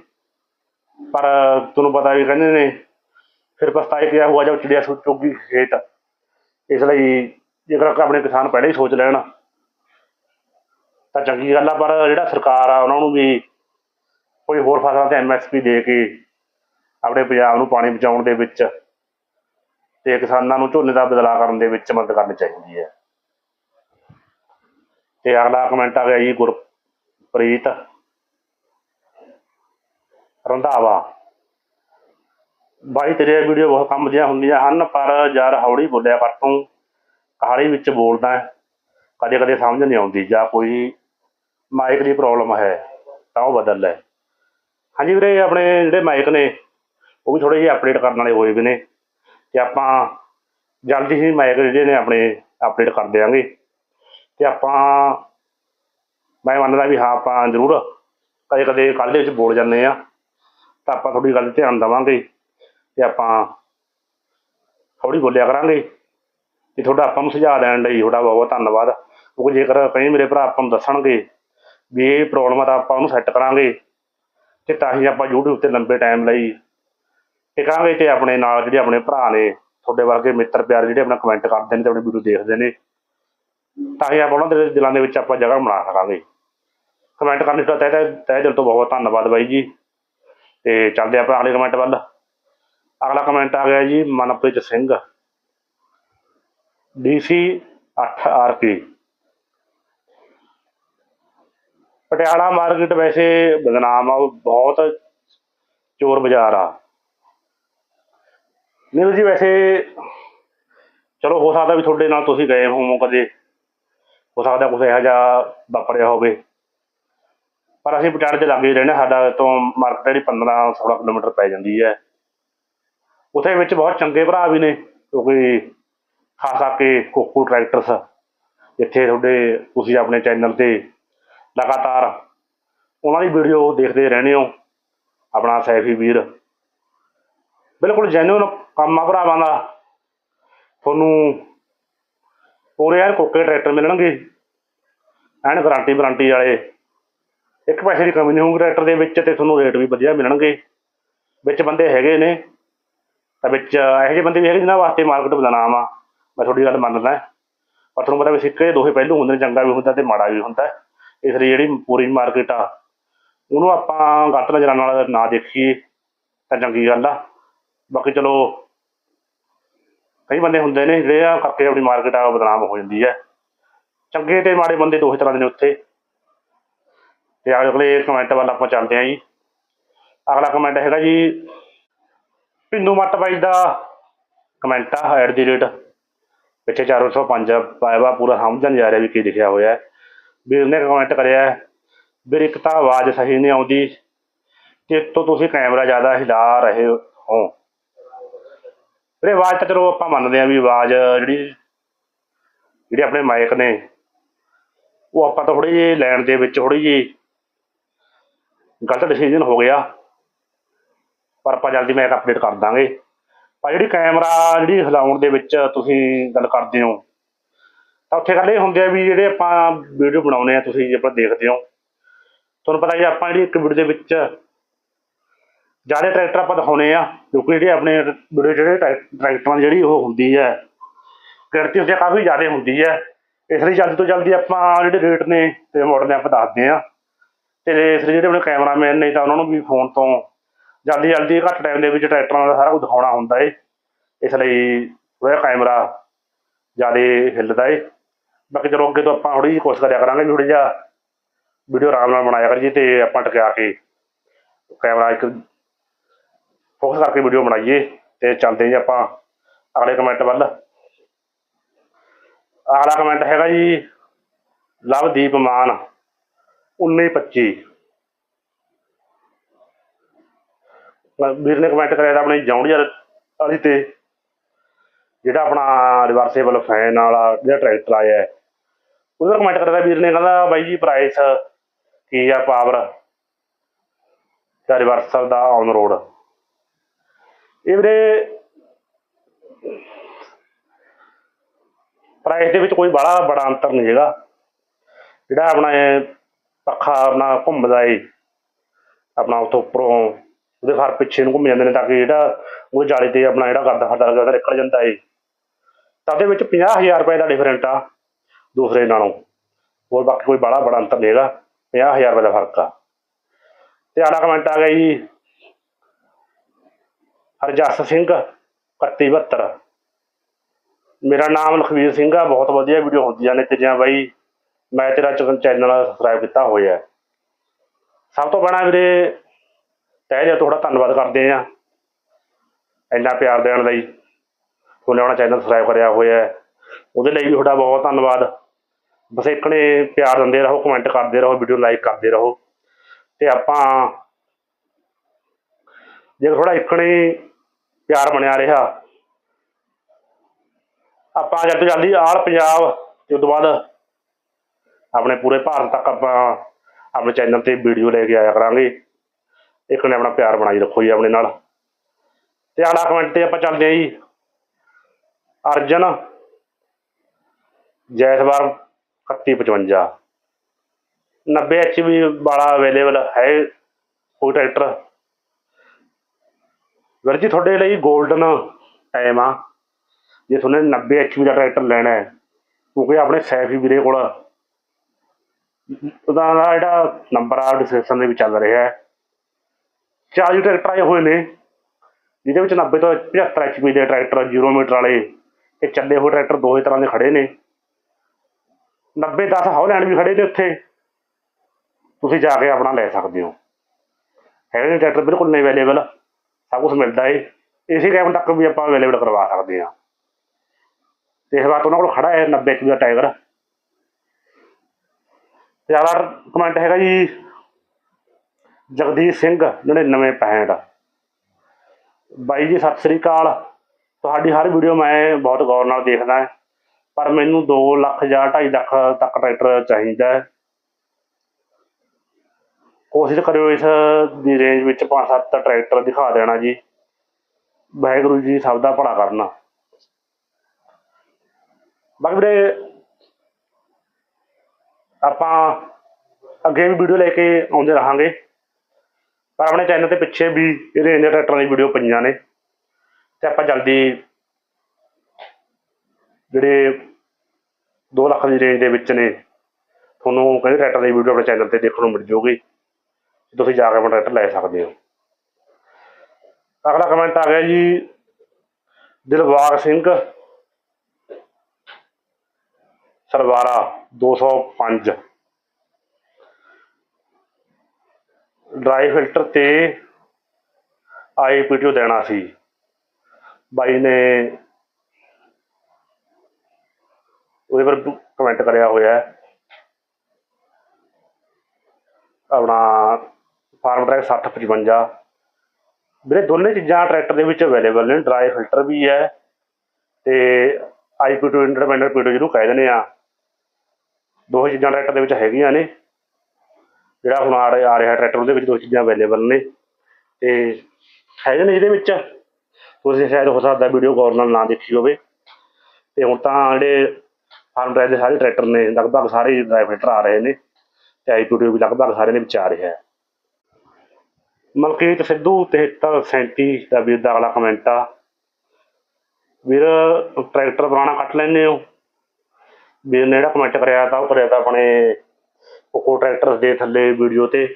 ਪਰ ਤੁਹਾਨੂੰ ਪਤਾ ਵੀ ਕਹਿੰਦੇ ਨੇ, ਫਿਰ ਪਛਤਾਏ ਕਿਆ ਹੁਆ ਜਦ ਚਿੜੀਆ ਸੋਚੋਗੀ ਖੇਤ। ਇਸ ਲਈ ਜੇਕਰ ਆਪਣੇ ਕਿਸਾਨ ਪਹਿਲਾਂ ਹੀ ਸੋਚ ਲੈਣ, ਤਾਂ ਚੰਗੀ ਗੱਲ ਆ। ਪਰ ਜਿਹੜਾ ਸਰਕਾਰ ਆ, ਉਹਨਾਂ ਨੂੰ ਵੀ ਕੋਈ ਹੋਰ ਫਸਲਾਂ ਤੇ ਐਮਐਸਪੀ ਦੇ ਕੇ ਆਪਣੇ ਪੰਜਾਬ ਨੂੰ ਪਾਣੀ ਬਚਾਉਣ ਦੇ ਵਿੱਚ ਤੇ ਕਿਸਾਨਾਂ ਨੂੰ ਝੋਨੇ ਦਾ ਬਦਲਾਅ ਕਰਨ ਦੇ ਵਿੱਚ ਮਦਦ ਕਰਨੀ ਚਾਹੀਦੀ ਹੈ। ਤੇ ਅਗਲਾ ਕਮੈਂਟ ਆ ਗਿਆ ਜੀ ਗੁਰਪ੍ਰੀਤ ਰੰਧਾਵਾ। ਬਾਈ ਤੇਰੇ ਵੀਡੀਓ ਬਹੁਤ ਕੰਮ ਦੀਆਂ ਹੁੰਦੀਆਂ ਹਨ, ਪਰ ਯਾਰ ਹੌਲੀ ਬੋਲਿਆ ਕਰ ਤੂੰ। ਕਹਾਣੀ ਵਿੱਚ ਬੋਲਦਾ ਕਦੇ ਕਦੇ ਸਮਝ ਨਹੀਂ ਆਉਂਦੀ ਜਾਂ ਕੋਈ ਮਾਈਕ ਦੀ ਪ੍ਰੋਬਲਮ ਹੈ, ਤਾਂ ਉਹ ਬਦਲ ਲੈ। ਹਾਂਜੀ ਵੀਰੇ, ਆਪਣੇ ਜਿਹੜੇ ਮਾਈਕ ਨੇ, ਉਹ ਵੀ ਥੋੜੇ ਜਿਹੇ ਅਪਡੇਟ ਕਰਨ ਵਾਲੇ ਹੋਏ ਵੀ ਨੇ। ਤੇ ਆਪਾਂ ਜਲਦੀ ਹੀ ਮਾਈਕ ਜਿਹੜੇ ਨੇ ਆਪਣੇ ਅਪਡੇਟ ਕਰ ਦਿਆਂਗੇ। ਤੇ ਆਪਾਂ, ਮੈਂ ਮੰਨਦਾ ਵੀ ਹਾਂ, ਆਪਾਂ ਜ਼ਰੂਰ ਕਦੇ ਕਦੇ ਕੱਲ੍ਹ ਵਿੱਚ ਬੋਲ ਜਾਂਦੇ ਆ ਤਾਂ ਆਪਾਂ ਤੁਹਾਡੀ ਗੱਲ ਧਿਆਨ ਦੇਵਾਂਗੇ ਤੇ ਆਪਾਂ ਹੌਲੀ ਬੋਲਿਆ ਕਰਾਂਗੇ। ਤੇ ਤੁਹਾਡਾ ਆਪਾਂ ਨੂੰ ਸੁਝਾਅ ਦੇਣ ਲਈ ਤੁਹਾਡਾ ਬਹੁਤ ਬਹੁਤ ਧੰਨਵਾਦ। ਕਿਉਂਕਿ ਜੇਕਰ ਕਈ ਮੇਰੇ ਭਰਾ ਆਪਾਂ ਨੂੰ ਦੱਸਣਗੇ ਵੀ ਇਹ ਪ੍ਰੋਬਲਮ ਆ ਤਾਂ ਆਪਾਂ ਉਹਨੂੰ ਸੈੱਟ ਕਰਾਂਗੇ। ਤੇ ਤਾਂ ਹੀ ਆਪਾਂ YouTube ਤੇ ਲੰਬੇ ਟਾਈਮ ਲਈ ਟਿਕਾਂਗੇ ਤੇ ਆਪਣੇ ਨਾਲ ਜਿਹੜੇ ਆਪਣੇ ਭਰਾ ਨੇ, ਤੁਹਾਡੇ ਵਰਗੇ ਮਿੱਤਰ ਪਿਆਰ ਜਿਹੜੇ ਆਪਣਾ ਕਮੈਂਟ ਕਰਦੇ ਨੇ ਤੇ ਆਪਣੀ ਵੀਡੀਓ ਦੇਖਦੇ ਨੇ, ਤਾਂ ਹੀ ਆਪਾਂ ਉਹਨਾਂ ਦੇ ਦਿਲਾਂ ਦੇ ਵਿੱਚ ਆਪਾਂ ਜਗ੍ਹਾ ਬਣਾ ਸਕਾਂਗੇ। ਕਮੈਂਟ ਕਰਨ ਲਈ ਤਹਿ ਤਹਿ ਤਹਿ ਦਿਲ ਤੋਂ ਬਹੁਤ ਧੰਨਵਾਦ ਬਾਈ ਜੀ। ਤੇ ਚੱਲਦੇ ਆਪਾਂ ਅਗਲੇ ਕਮੈਂਟ ਵੱਲ। ਅਗਲਾ ਕਮੈਂਟ ਆ ਗਿਆ ਜੀ Manpreet Singh DC 8 RP Patiala market ਵੈਸੇ ਬਦਨਾਮ ਆ, ਉਹ ਬਹੁਤ ਚੋਰ ਬਾਜ਼ਾਰ ਆ। ਨਹੀਂ ਜੀ, ਵੈਸੇ ਚਲੋ ਹੋ ਸਕਦਾ ਵੀ ਤੁਹਾਡੇ ਨਾਲ ਤੁਸੀਂ ਗਏ ਹੋਵੋ ਕਦੇ। ਹੋ ਸਕਦਾ ਕੁਝ ਇਹੋ ਜਿਹਾ ਵਾਪਰਿਆ ਹੋਵੇ। ਪਰ ਅਸੀਂ ਪਟਿਆਲੇ ਦੇ ਲਾਗੇ ਰਹਿੰਦੇ ਹਾਂ। ਸਾਡਾ ਤੋਂ ਮਾਰਕੀਟ ਜਿਹੜੀ 15 16 ਕਿਲੋਮੀਟਰ ਪੈ ਜਾਂਦੀ ਹੈ। ਉੱਥੇ ਵਿੱਚ ਬਹੁਤ ਚੰਗੇ ਭਰਾ ਵੀ ਨੇ, ਕਿਉਂਕਿ ਖਾਸ ਕਰਕੇ ਕੋਕੂ ਟਰੈਕਟਰਸ। ਜਿੱਥੇ ਤੁਹਾਡੇ ਤੁਸੀਂ ਆਪਣੇ ਚੈਨਲ ਤੇ ਲਗਾਤਾਰ। ਉਹਨਾਂ ਦੀ ਵੀਡੀਓ ਦੇਖਦੇ ਰਹਿੰਦੇ ਹੋ, ਆਪਣਾ ਸੈਫੀ ਵੀਰ। ਬਿਲਕੁਲ ਜੈਨੂਨ ਕੰਮ ਆ ਭਰਾਵਾਂ ਦਾ। ਤੁਹਾਨੂੰ ਪੂਰੇ ਐਨ ਕੋਕੇ ਟਰੈਕਟਰ ਮਿਲਣਗੇ, ਐਨ ਗਾਰੰਟੀ ਵਾਰੰਟੀ ਵਾਲੇ। ਇੱਕ ਪੈਸੇ ਦੀ ਕਮੀ ਨਹੀਂ ਹੋਊਗੀ ਟਰੈਕਟਰ ਦੇ ਵਿੱਚ ਤੇ ਤੁਹਾਨੂੰ ਰੇਟ ਵੀ ਵਧੀਆ ਮਿਲਣਗੇ। ਵਿੱਚ ਬੰਦੇ ਹੈਗੇ ਨੇ, ਤਾਂ ਵਿੱਚ ਇਹੋ ਜਿਹੇ ਬੰਦੇ ਵੀ ਹੈਗੇ ਜਿਨ੍ਹਾਂ ਵਾਸਤੇ ਮਾਰਕੀਟ ਬਦਨਾਮ ਆ ਮੈਂ ਤੁਹਾਡੀ ਗੱਲ ਮੰਨਦਾ। ਪਰ ਤੁਹਾਨੂੰ ਪਤਾ ਵੀ ਸਿੱਕੇ ਦੋਹੇ ਪਹਿਲੂ ਹੁੰਦੇ ਨੇ, ਚੰਗਾ ਵੀ ਹੁੰਦਾ ਤੇ ਮਾੜਾ ਵੀ ਹੁੰਦਾ। ਇਸ ਲਈ ਜਿਹੜੀ ਪੂਰੀ ਮਾਰਕੀਟ ਆ, ਉਹਨੂੰ ਆਪਾਂ ਗਲਤ ਨਜ਼ਰਾਂ ਨਾਲ ਨਾ ਦੇਖੀਏ ਤਾਂ ਚੰਗੀ ਗੱਲ ਆ। ਬਾਕੀ ਚਲੋ, ਕਈ ਬੰਦੇ ਹੁੰਦੇ ਨੇ ਜਿਹੜੇ ਆ ਕਰਕੇ ਆਪਣੀ ਮਾਰਕੀਟ ਆ ਬਦਨਾਮ ਹੋ ਜਾਂਦੀ ਹੈ ਚੰਗੇ ਤੇ ਮਾੜੇ ਬੰਦੇ ਦੋਹੇ ਤਰ੍ਹਾਂ ਦੇ ਨੇ ਉੱਥੇ। ਤੇ ਅਗਲੇ ਕਮੈਂਟ ਵੱਲ ਆਪਾਂ ਚੱਲਦੇ ਹਾਂ ਜੀ। ਅਗਲਾ ਕਮੈਂਟ ਹੈਗਾ ਜੀ ਪਿੰਨੂ ਮੱਟ ਬਾਈ ਦਾ ਕਮੈਂਟ ਆ ਐਟ ਦੀ ਰੇਟ ਪਿੱਛੇ 405 ਪਾਇਆ ਵਾ ਪੂਰਾ ਸਮਝਣ ਜਾ ਰਿਹਾ ਵੀ ਕੀ ਲਿਖਿਆ ਹੋਇਆ। ਹੈ ਵੀਰ ਨੇ ਕਮੈਂਟ ਕਰਿਆ ਵੀਰ ਇੱਕ ਤਾਂ ਆਵਾਜ਼ ਸਹੀ ਨਹੀਂ ਆਉਂਦੀ, ਤੇ ਤੋਂ ਤੁਸੀਂ ਕੈਮਰਾ ਜ਼ਿਆਦਾ ਹਿਲਾ ਰਹੇ ਹੋ। ਵੀਰੇ ਆਵਾਜ਼ ਤਾਂ ਚਲੋ ਆਪਾਂ ਮੰਨਦੇ ਹਾਂ ਵੀ ਆਵਾਜ਼ ਜਿਹੜੀ, ਜਿਹੜੇ ਆਪਣੇ ਮਾਈਕ ਨੇ, ਉਹ ਆਪਾਂ ਤਾਂ ਥੋੜੀ ਜਿਹੀ ਲੈਣ ਦੇ ਵਿੱਚ ਥੋੜੀ ਜਿਹੀ ਗਲਤ ਡਿਸੀਜਨ ਹੋ ਗਿਆ, ਪਰ ਆਪਾਂ ਜਲਦੀ ਮੈਂ ਅਪਡੇਟ ਕਰ ਦਾਂਗੇ। ਪਰ ਜਿਹੜੀ ਕੈਮਰਾ ਜਿਹੜੀ ਹਿਲਾਉਣ ਦੇ ਵਿੱਚ ਤੁਸੀਂ ਗੱਲ ਕਰਦੇ ਹੋ ਉੱਥੇ ਗੱਲ ਇਹ ਹੁੰਦੀ ਆ ਵੀ ਜਿਹੜੇ ਆਪਾਂ ਵੀਡੀਓ ਬਣਾਉਨੇ ਆ, ਤੁਸੀਂ ਜੇ ਆਪਾਂ ਦੇਖਦੇ ਹੋ, ਤੁਹਾਨੂੰ ਪਤਾ ਜੀ ਆਪਾਂ ਜਿਹੜੀ ਇੱਕ ਵੀਡੀਓ ਦੇ ਵਿੱਚ ਜ਼ਿਆਦਾ ਟਰੈਕਟਰ ਆਪਾਂ ਦਿਖਾਉਨੇ ਆ ਕਿਉਂਕਿ ਜਿਹੜੇ ਆਪਣੇ ਵੀਡੀਓ ਜਿਹੜੇ ਟਰੈਕ- ਟਰੈਕਟਰਾਂ ਜਿਹੜੀ ਉਹ ਹੁੰਦੀ ਹੈ ਗਿਣਤੀ ਉੱਤੇ ਕਾਫੀ ਜ਼ਿਆਦਾ ਹੁੰਦੀ ਹੈ ਇਸ ਲਈ ਜਲਦੀ ਤੋਂ ਜਲਦੀ ਆਪਾਂ ਜਿਹੜੇ ਰੇਟ ਨੇ ਤੇ ਮਾਡਲ ਨੇ ਆਪਾਂ ਦੱਸਦੇ ਆ। ਤੇ ਇਸ ਲਈ ਜਿਹੜੇ ਆਪਣੇ ਕੈਮਰਾਮੈਨ ਨੇ ਤਾਂ ਉਹਨਾਂ ਨੂੰ ਵੀ ਫੋਨ ਤੋਂ ਜਲਦੀ ਜਲਦੀ ਘੱਟ ਟਾਈਮ ਦੇ ਵਿੱਚ ਟਰੈਕਟਰਾਂ ਦਾ ਸਾਰਾ ਕੁਝ ਦਿਖਾਉਣਾ ਹੁੰਦਾ ਏ। ਇਸ ਲਈ ਉਹ ਕੈਮਰਾ ਜ਼ਿਆਦਾ ਹਿੱਲਦਾ ਏ। ਬਾਕੀ ਚਲੋ ਅੱਗੇ ਤੋਂ ਆਪਾਂ ਥੋੜੀ ਜਿਹੀ ਕੋਸ਼ਿਸ਼ ਕਰਿਆ ਕਰਾਂਗੇ ਵੀ ਥੋੜੀ ਜਿਹਾ ਵੀਡੀਓ ਆਰਾਮ ਨਾਲ ਬਣਾਇਆ ਕਰੀਏ ਤੇ ਆਪਾਂ ਟਕਿਆ ਕੇ ਕੈਮਰਾ ਇੱਕ ਫੋਕਸ ਕਰਕੇ ਵੀਡੀਓ ਬਣਾਈਏ ਤੇ ਚੱਲਦੇ ਜੀ ਆਪਾਂ ਅਗਲੇ ਕਮੈਂਟ ਵੱਲ। ਅਗਲਾ ਕਮੈਂਟ ਹੈਗਾ ਜੀ, ਲਵਦੀਪ ਮਾਨ 1925 ਵੀਰ ਨੇ ਕਮੈਂਟ ਕਰਿਆ ਤਾਂ ਆਪਣੇ ਜੌਂਡੀਅਰ ਵਾਲੀ ਤੇ, ਜਿਹੜਾ ਆਪਣਾ ਰਿਵਰਸੇਬਲ ਫੈਨ ਵਾਲਾ ਜਿਹੜਾ ਟਰੈਕਟਰ ਆਇਆ ਹੈ। ਉਹਦਾ ਕਮੈਂਟ ਕਰਦਾ ਵੀਰ ਨੇ, ਕਹਿੰਦਾ ਬਾਈ ਜੀ ਪ੍ਰਾਈਸ ਕੀ ਆ ਪਾਵਰ ਦਾ ਰਿਵਰਸਲ ਦਾ ਔਨ ਰੋਡ ਇਹ ਵੀਰੇ ਪ੍ਰਾਈਸ ਦੇ ਵਿੱਚ ਕੋਈ ਬੜਾ ਬੜਾ ਅੰਤਰ ਨਹੀਂ ਹੈਗਾ। ਜਿਹੜਾ ਆਪਣਾ ਪੱਖਾ ਆਪਣਾ ਘੁੰਮਦਾ ਏ, ਆਪਣਾ ਉੱਥੋਂ ਉੱਪਰੋਂ, ਉਹਦੇ ਫਰ ਪਿੱਛੇ ਨੂੰ ਘੁੰਮ ਜਾਂਦੇ ਨੇ ਤਾਂ ਕਿ ਜਿਹੜਾ ਉਹ ਜਾਲੀ ਤੇ ਆਪਣਾ ਜਿਹੜਾ ਕਰਦਾ ਫਰਦਾ ਲੱਗਦਾ ਨਿਕਲ ਜਾਂਦਾ ਏ। ਤਾਂ ਉਹਦੇ ਵਿੱਚ 50000 ਰੁਪਏ ਦਾ ਡਿਫਰੈਂਟ ਆ। ਦੂਸਰੇ ਨਾਲੋਂ। ਹੋਰ ਬਾਕੀ ਕੋਈ ਬੜਾ ਬੜਾ ਅੰਤਰ ਨਹੀਂ ਹੈਗਾ 50000 ਰੁਪਏ ਦਾ ਫ਼ਰਕ ਆ। ਤੇ ਆਲਾ ਕਮੈਂਟ ਆ ਗਿਆ ਜੀ, ਹਰਜਸ ਸਿੰਘ 3172 ਮੇਰਾ ਨਾਮ ਲਖਵੀਰ ਸਿੰਘ ਆ, ਬਹੁਤ ਵਧੀਆ ਵੀਡੀਓ ਹੁੰਦੀਆਂ ਨੇ ਤੇਰੀਆਂ ਬਾਈ। ਮੈਂ ਤੇਰਾ ਚੈਨਲ ਸਬਸਕ੍ਰਾਈਬ ਕੀਤਾ ਹੋਇਆ ਸਭ ਤੋਂ ਪਹਿਲਾਂ ਵੀਰੇ, ਤਹਿ ਦਿਲ ਤੋਂ ਧੰਨਵਾਦ ਕਰਦੇ ਆ ਇੰਨਾ ਪਿਆਰ ਦੇਣ ਲਈ ਤੁਹਾਨੇ ਆਪਣਾ ਚੈਨਲ ਸਬਸਕ੍ਰਾਈਬ ਕਰਿਆ ਹੋਇਆ ਉਹਦੇ ਲਈ ਵੀ ਤੁਹਾਡਾ ਬਹੁਤ ਧੰਨਵਾਦ। ਬਸ ਇਕਣੇ ਪਿਆਰ ਦਿੰਦੇ ਰਹੋ ਕਮੈਂਟ ਕਰਦੇ ਰਹੋ ਵੀਡੀਓ ਲਾਈਕ ਕਰਦੇ ਰਹੋ। ਤੇ ਆਪਾਂ ਜੇ ਥੋੜਾ ਇਕਣੇ ਪਿਆਰ ਬਣਿਆ ਰਿਹਾ, ਆਪਾਂ ਜਦ ਤੋਂ ਜਲਦੀ ਆਲ ਪੰਜਾਬ ਤੇ ਤੋਂ ਬਾਅਦ ਆਪਣੇ ਪੂਰੇ ਭਾਰਤ ਤੱਕ ਆਪਾਂ ਆਪਣੇ ਚੈਨਲ ਤੇ ਵੀਡੀਓ ਲੈ ਕੇ ਆਇਆ ਕਰਾਂਗੇ। ਇੱਕ ਨੇ ਆਪਣਾ ਪਿਆਰ ਬਣਾਈ ਰੱਖੋ ਜੀ ਆਪਣੇ ਨਾਲ। ਤੇ ਆਲਾ ਕਮੈਂਟ ਤੇ ਆਪਾਂ ਚੱਲਦੇ ਆ ਜੀ। ਅਰਜਨ ਜੈਸਵਾਰ 3155 90 ਐਚਪੀ ਵਾਲਾ ਅਵੇਲੇਬਲ ਹੈ ਕੋਈ ਟਰੈਕਟਰ। ਵੀਰ ਜੀ, ਤੁਹਾਡੇ ਲਈ 골ਡਨ ਟਾਈਮ ਆ। ਜੇ ਤੁਹਾਨੇ 90 ਐਚਪੀ ਦਾ ਟਰੈਕਟਰ ਲੈਣਾ ਹੈ, ਕਿਉਂਕਿ ਆਪਣੇ ਸੈਫੀ ਵੀਰੇ ਕੋਲ ਉਹਦਾ ਨਾ ਜਿਹੜਾ ਨੰਬਰ ਆ ਡਿਸਕ੍ਰਿਪਸ਼ਨ ਦੇ ਵਿੱਚ ਚੱਲ ਰਿਹਾ ਹੈ। 40 ਟਰੈਕਟਰ ਆਏ ਹੋਏ ਨੇ, ਜਿਹਦੇ ਵਿੱਚ 90 ਤੋਂ 75 ਐਚਪੀ ਦੇ ਟਰੈਕਟਰ 0 ਮੀਟਰ ਵਾਲੇ ਇਹ ਚੱਲੇ ਹੋਏ ਟਰੈਕਟਰ ਦੋਹੇ ਤਰ੍ਹਾਂ ਦੇ ਖੜੇ ਨੇ। 90 10 ਹੌਲੈਂਡ ਵੀ ਖੜੇ ਨੇ ਉੱਥੇ। ਤੁਸੀਂ ਜਾ ਕੇ ਆਪਣਾ ਲੈ ਸਕਦੇ ਹੋ। ਹੈਗੇ ਨੇ ਟਰੈਕਟਰ ਬਿਲਕੁਲ ਨਹੀਂ ਅਵੇਲੇਬਲ ਸਭ ਕੁਝ ਮਿਲਦਾ ਏ। ਇਸੇ ਟਾਈਮ ਤੱਕ ਵੀ ਆਪਾਂ ਅਵੇਲੇਬਲ ਕਰਵਾ ਸਕਦੇ ਹਾਂ। ਤੇ ਇਸ ਵਾਰ ਉਹਨਾਂ ਕੋਲ ਖੜਾ ਹੈ 90 ਐਚਪੀ ਦਾ ਟਾਈਗਰ। ਤੇ ਆਲਾ ਕਮੈਂਟ ਹੈਗਾ ਜੀ, ਜਗਦੀਸ਼ ਸਿੰਘ 9965 ਬਾਈ ਜੀ, ਸਤਿ ਸ੍ਰੀ ਅਕਾਲ। ਤੁਹਾਡੀ ਹਰ ਵੀਡੀਓ ਮੈਂ ਬਹੁਤ ਗੌਰ ਨਾਲ ਦੇਖਦਾ ਹਾਂ। ਪਰ ਮੈਨੂੰ 2 ਲੱਖ ਜਾਂ 2.5 ਲੱਖ ਤੱਕ ਟਰੈਕਟਰ ਚਾਹੀਦਾ ਹੈ। ਕੋਸ਼ਿਸ਼ ਕਰਿਓ ਇਸ ਦੀ ਰੇਂਜ ਵਿੱਚ 5-7 ਟਰੈਕਟਰ ਦਿਖਾ ਦੇਣਾ ਜੀ। ਵਾਹਿਗੁਰੂ ਜੀ ਸਭ ਦਾ ਭਲਾ ਕਰਨਾ। ਬਾਕੀ ਵੀਰੇ, ਆਪਾਂ ਅੱਗੇ ਵੀ ਵੀਡੀਓ ਲੈ ਕੇ ਆਉਂਦੇ ਰਹਾਂਗੇ। ਪਰ ਆਪਣੇ ਚੈਨਲ ਤੇ ਪਿੱਛੇ ਵੀ ਰੇਂਜ ਟਰੈਕਟਰਾਂ ਦੀ ਵੀਡੀਓ ਪਈਆਂ ਨੇ। ਤੇ ਆਪਾਂ ਜਲਦੀ ਜਿਹੜੇ 2 ਲੱਖ ਦੀ ਰੇਂਜ ਦੇ ਵਿੱਚ ਨੇ, ਤੁਹਾਨੂੰ ਕਹਿੰਦੇ ਟਰੈਕਟਰ ਦੀ ਵੀਡੀਓ ਆਪਣੇ ਚੈਨਲ ਤੇ ਦੇਖਣ ਨੂੰ ਮਿਲ ਜੂਗੀ, ਤੁਸੀਂ ਜਾ ਕੇ ਆਪਣਾ ਟਰੈਕਟਰ ਲੈ ਸਕਦੇ ਹੋ। ਅਗਲਾ ਕਮੈਂਟ ਆ ਗਿਆ ਜੀ, ਦਿਲਬਾਗ ਸਿੰਘ, ਸਰਵਾਰਾ 205 ਡਰਾਈ ਫਿਲਟਰ ਤੇ ਆਈਪੀਟੀਓ ਦੇਣਾ ਸੀ। ਬਾਈ ਨੇ ਉਹਦੇ ਪਰ ਕਮੈਂਟ ਕਰਿਆ ਹੋਇਆ ਹੈ। ਆਪਣਾ ਫਾਰਮ ਟਰੈਕ 6055 ਵੀਰੇ, ਦੋਨੇ ਚੀਜ਼ਾਂ ਟਰੈਕਟਰ ਦੇ ਵਿੱਚ ਅਵੇਲੇਬਲ ਨੇ। ਡਰਾਈ ਫਿਲਟਰ ਵੀ ਹੈ ਤੇ ਆਈਪੀਟੀਓ ਇੰਟਰਪੈਂਡਰ ਪੀਟੀਓ ਜਿਹਨੂੰ ਕਹਿ ਦਿੰਦੇ ਆ ਦੋ ਚੀਜ਼ਾਂ ਟਰੈਕਟਰ ਦੇ ਵਿੱਚ ਹੈਗੀਆਂ ਨੇ। ਜਿਹੜਾ ਹੁਣ ਆ ਰਿਹਾ ਆ ਰਿਹਾ ਟਰੈਕਟਰ ਉਹਦੇ ਵਿੱਚ ਦੋ ਚੀਜ਼ਾਂ ਅਵੇਲੇਬਲ ਨੇ। ਤੇ ਹੈਗੇ ਨੇ ਜਿਹਦੇ ਵਿੱਚ। ਤੁਸੀਂ ਸ਼ਾਇਦ ਹੋ ਸਕਦਾ ਵੀਡੀਓ ਗੌਰ ਨਾਲ ਨਾ ਦੇਖੀ ਹੋਵੇ। ਤੇ ਹੁਣ ਤਾਂ ਜਿਹੜੇ ਫਾਰਮ ਟਰੈਕ ਦੇ ਸਾਰੇ ਟਰੈਕਟਰ ਨੇ, ਲਗਭਗ ਸਾਰੇ ਡਰਾਈ ਫਿਲਟਰ ਆ ਰਹੇ ਨੇ ਤੇ ਆਈਪੀਟੀਓ ਵੀ ਲਗਭਗ ਸਾਰੇ ਨੇ ਵਿੱਚ ਰਿਹਾ ਹੈ। ਮਲਕੀਤ ਸਿੱਧੂ 7337 ਦਾ ਵੀਰ ਦਾ ਅਗਲਾ ਕਮੈਂਟ ਆ। ਵੀਰ, ਟਰੈਕਟਰ ਪੁਰਾਣਾ ਕੱਟ ਲੈਂਦੇ ਹੋ? ਵੀਰ ਨੇ ਜਿਹੜਾ ਕਮੈਂਟ ਕਰਿਆ ਤਾਂ ਉਹ ਕਰਿਆ ਤਾਂ ਆਪਣੇ ਕੋਕੋ ਟਰੈਕਟਰ ਦੇ ਥੱਲੇ ਵੀਡੀਓ ਤੇ।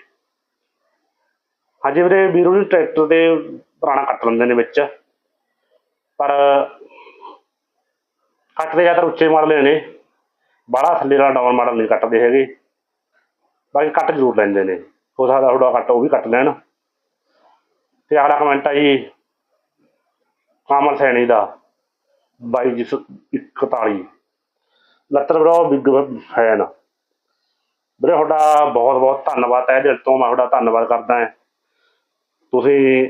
ਹਾਂਜੀ ਵੀਰੇ, ਵੀਰੋ ਜੀ ਟਰੈਕਟਰ ਦੇ ਪੁਰਾਣਾ ਕੱਟ ਲੈਂਦੇ ਨੇ ਵਿੱਚ। ਪਰ ਕੱਟਦੇ ਜ਼ਿਆਦਾਤਰ ਉੱਚੇ ਮਾਡਲ ਨੇ। ਬਾਹਲਾ ਥੱਲੇ ਵਾਲਾ ਡਾਊਨ ਮਾਡਲ ਨਹੀਂ ਕੱਟਦੇ ਹੈਗੇ। ਬਾਕੀ ਕੱਟ ਜ਼ਰੂਰ ਲੈਂਦੇ ਨੇ। ਹੋ ਸਕਦਾ ਤੁਹਾਡਾ ਕੱਟ ਉਹ ਵੀ ਕੱਟ ਲੈਣ। ਤੇ ਅਗਲਾ ਕਮੈਂਟ ਆ ਜੀ, ਕਾਮਲ ਸੈਣੀ ਦਾ 2241 ਲੱਤਰ ਬਰੋ ਬਿਗ ਫੈਨ ਵੀਰੇ ਤੁਹਾਡਾ ਬਹੁਤ ਬਹੁਤ ਧੰਨਵਾਦ ਹੈ ਦਿਲ ਤੋਂ ਮੈਂ ਤੁਹਾਡਾ ਧੰਨਵਾਦ ਕਰਦਾ ਹਾਂ। ਤੁਸੀਂ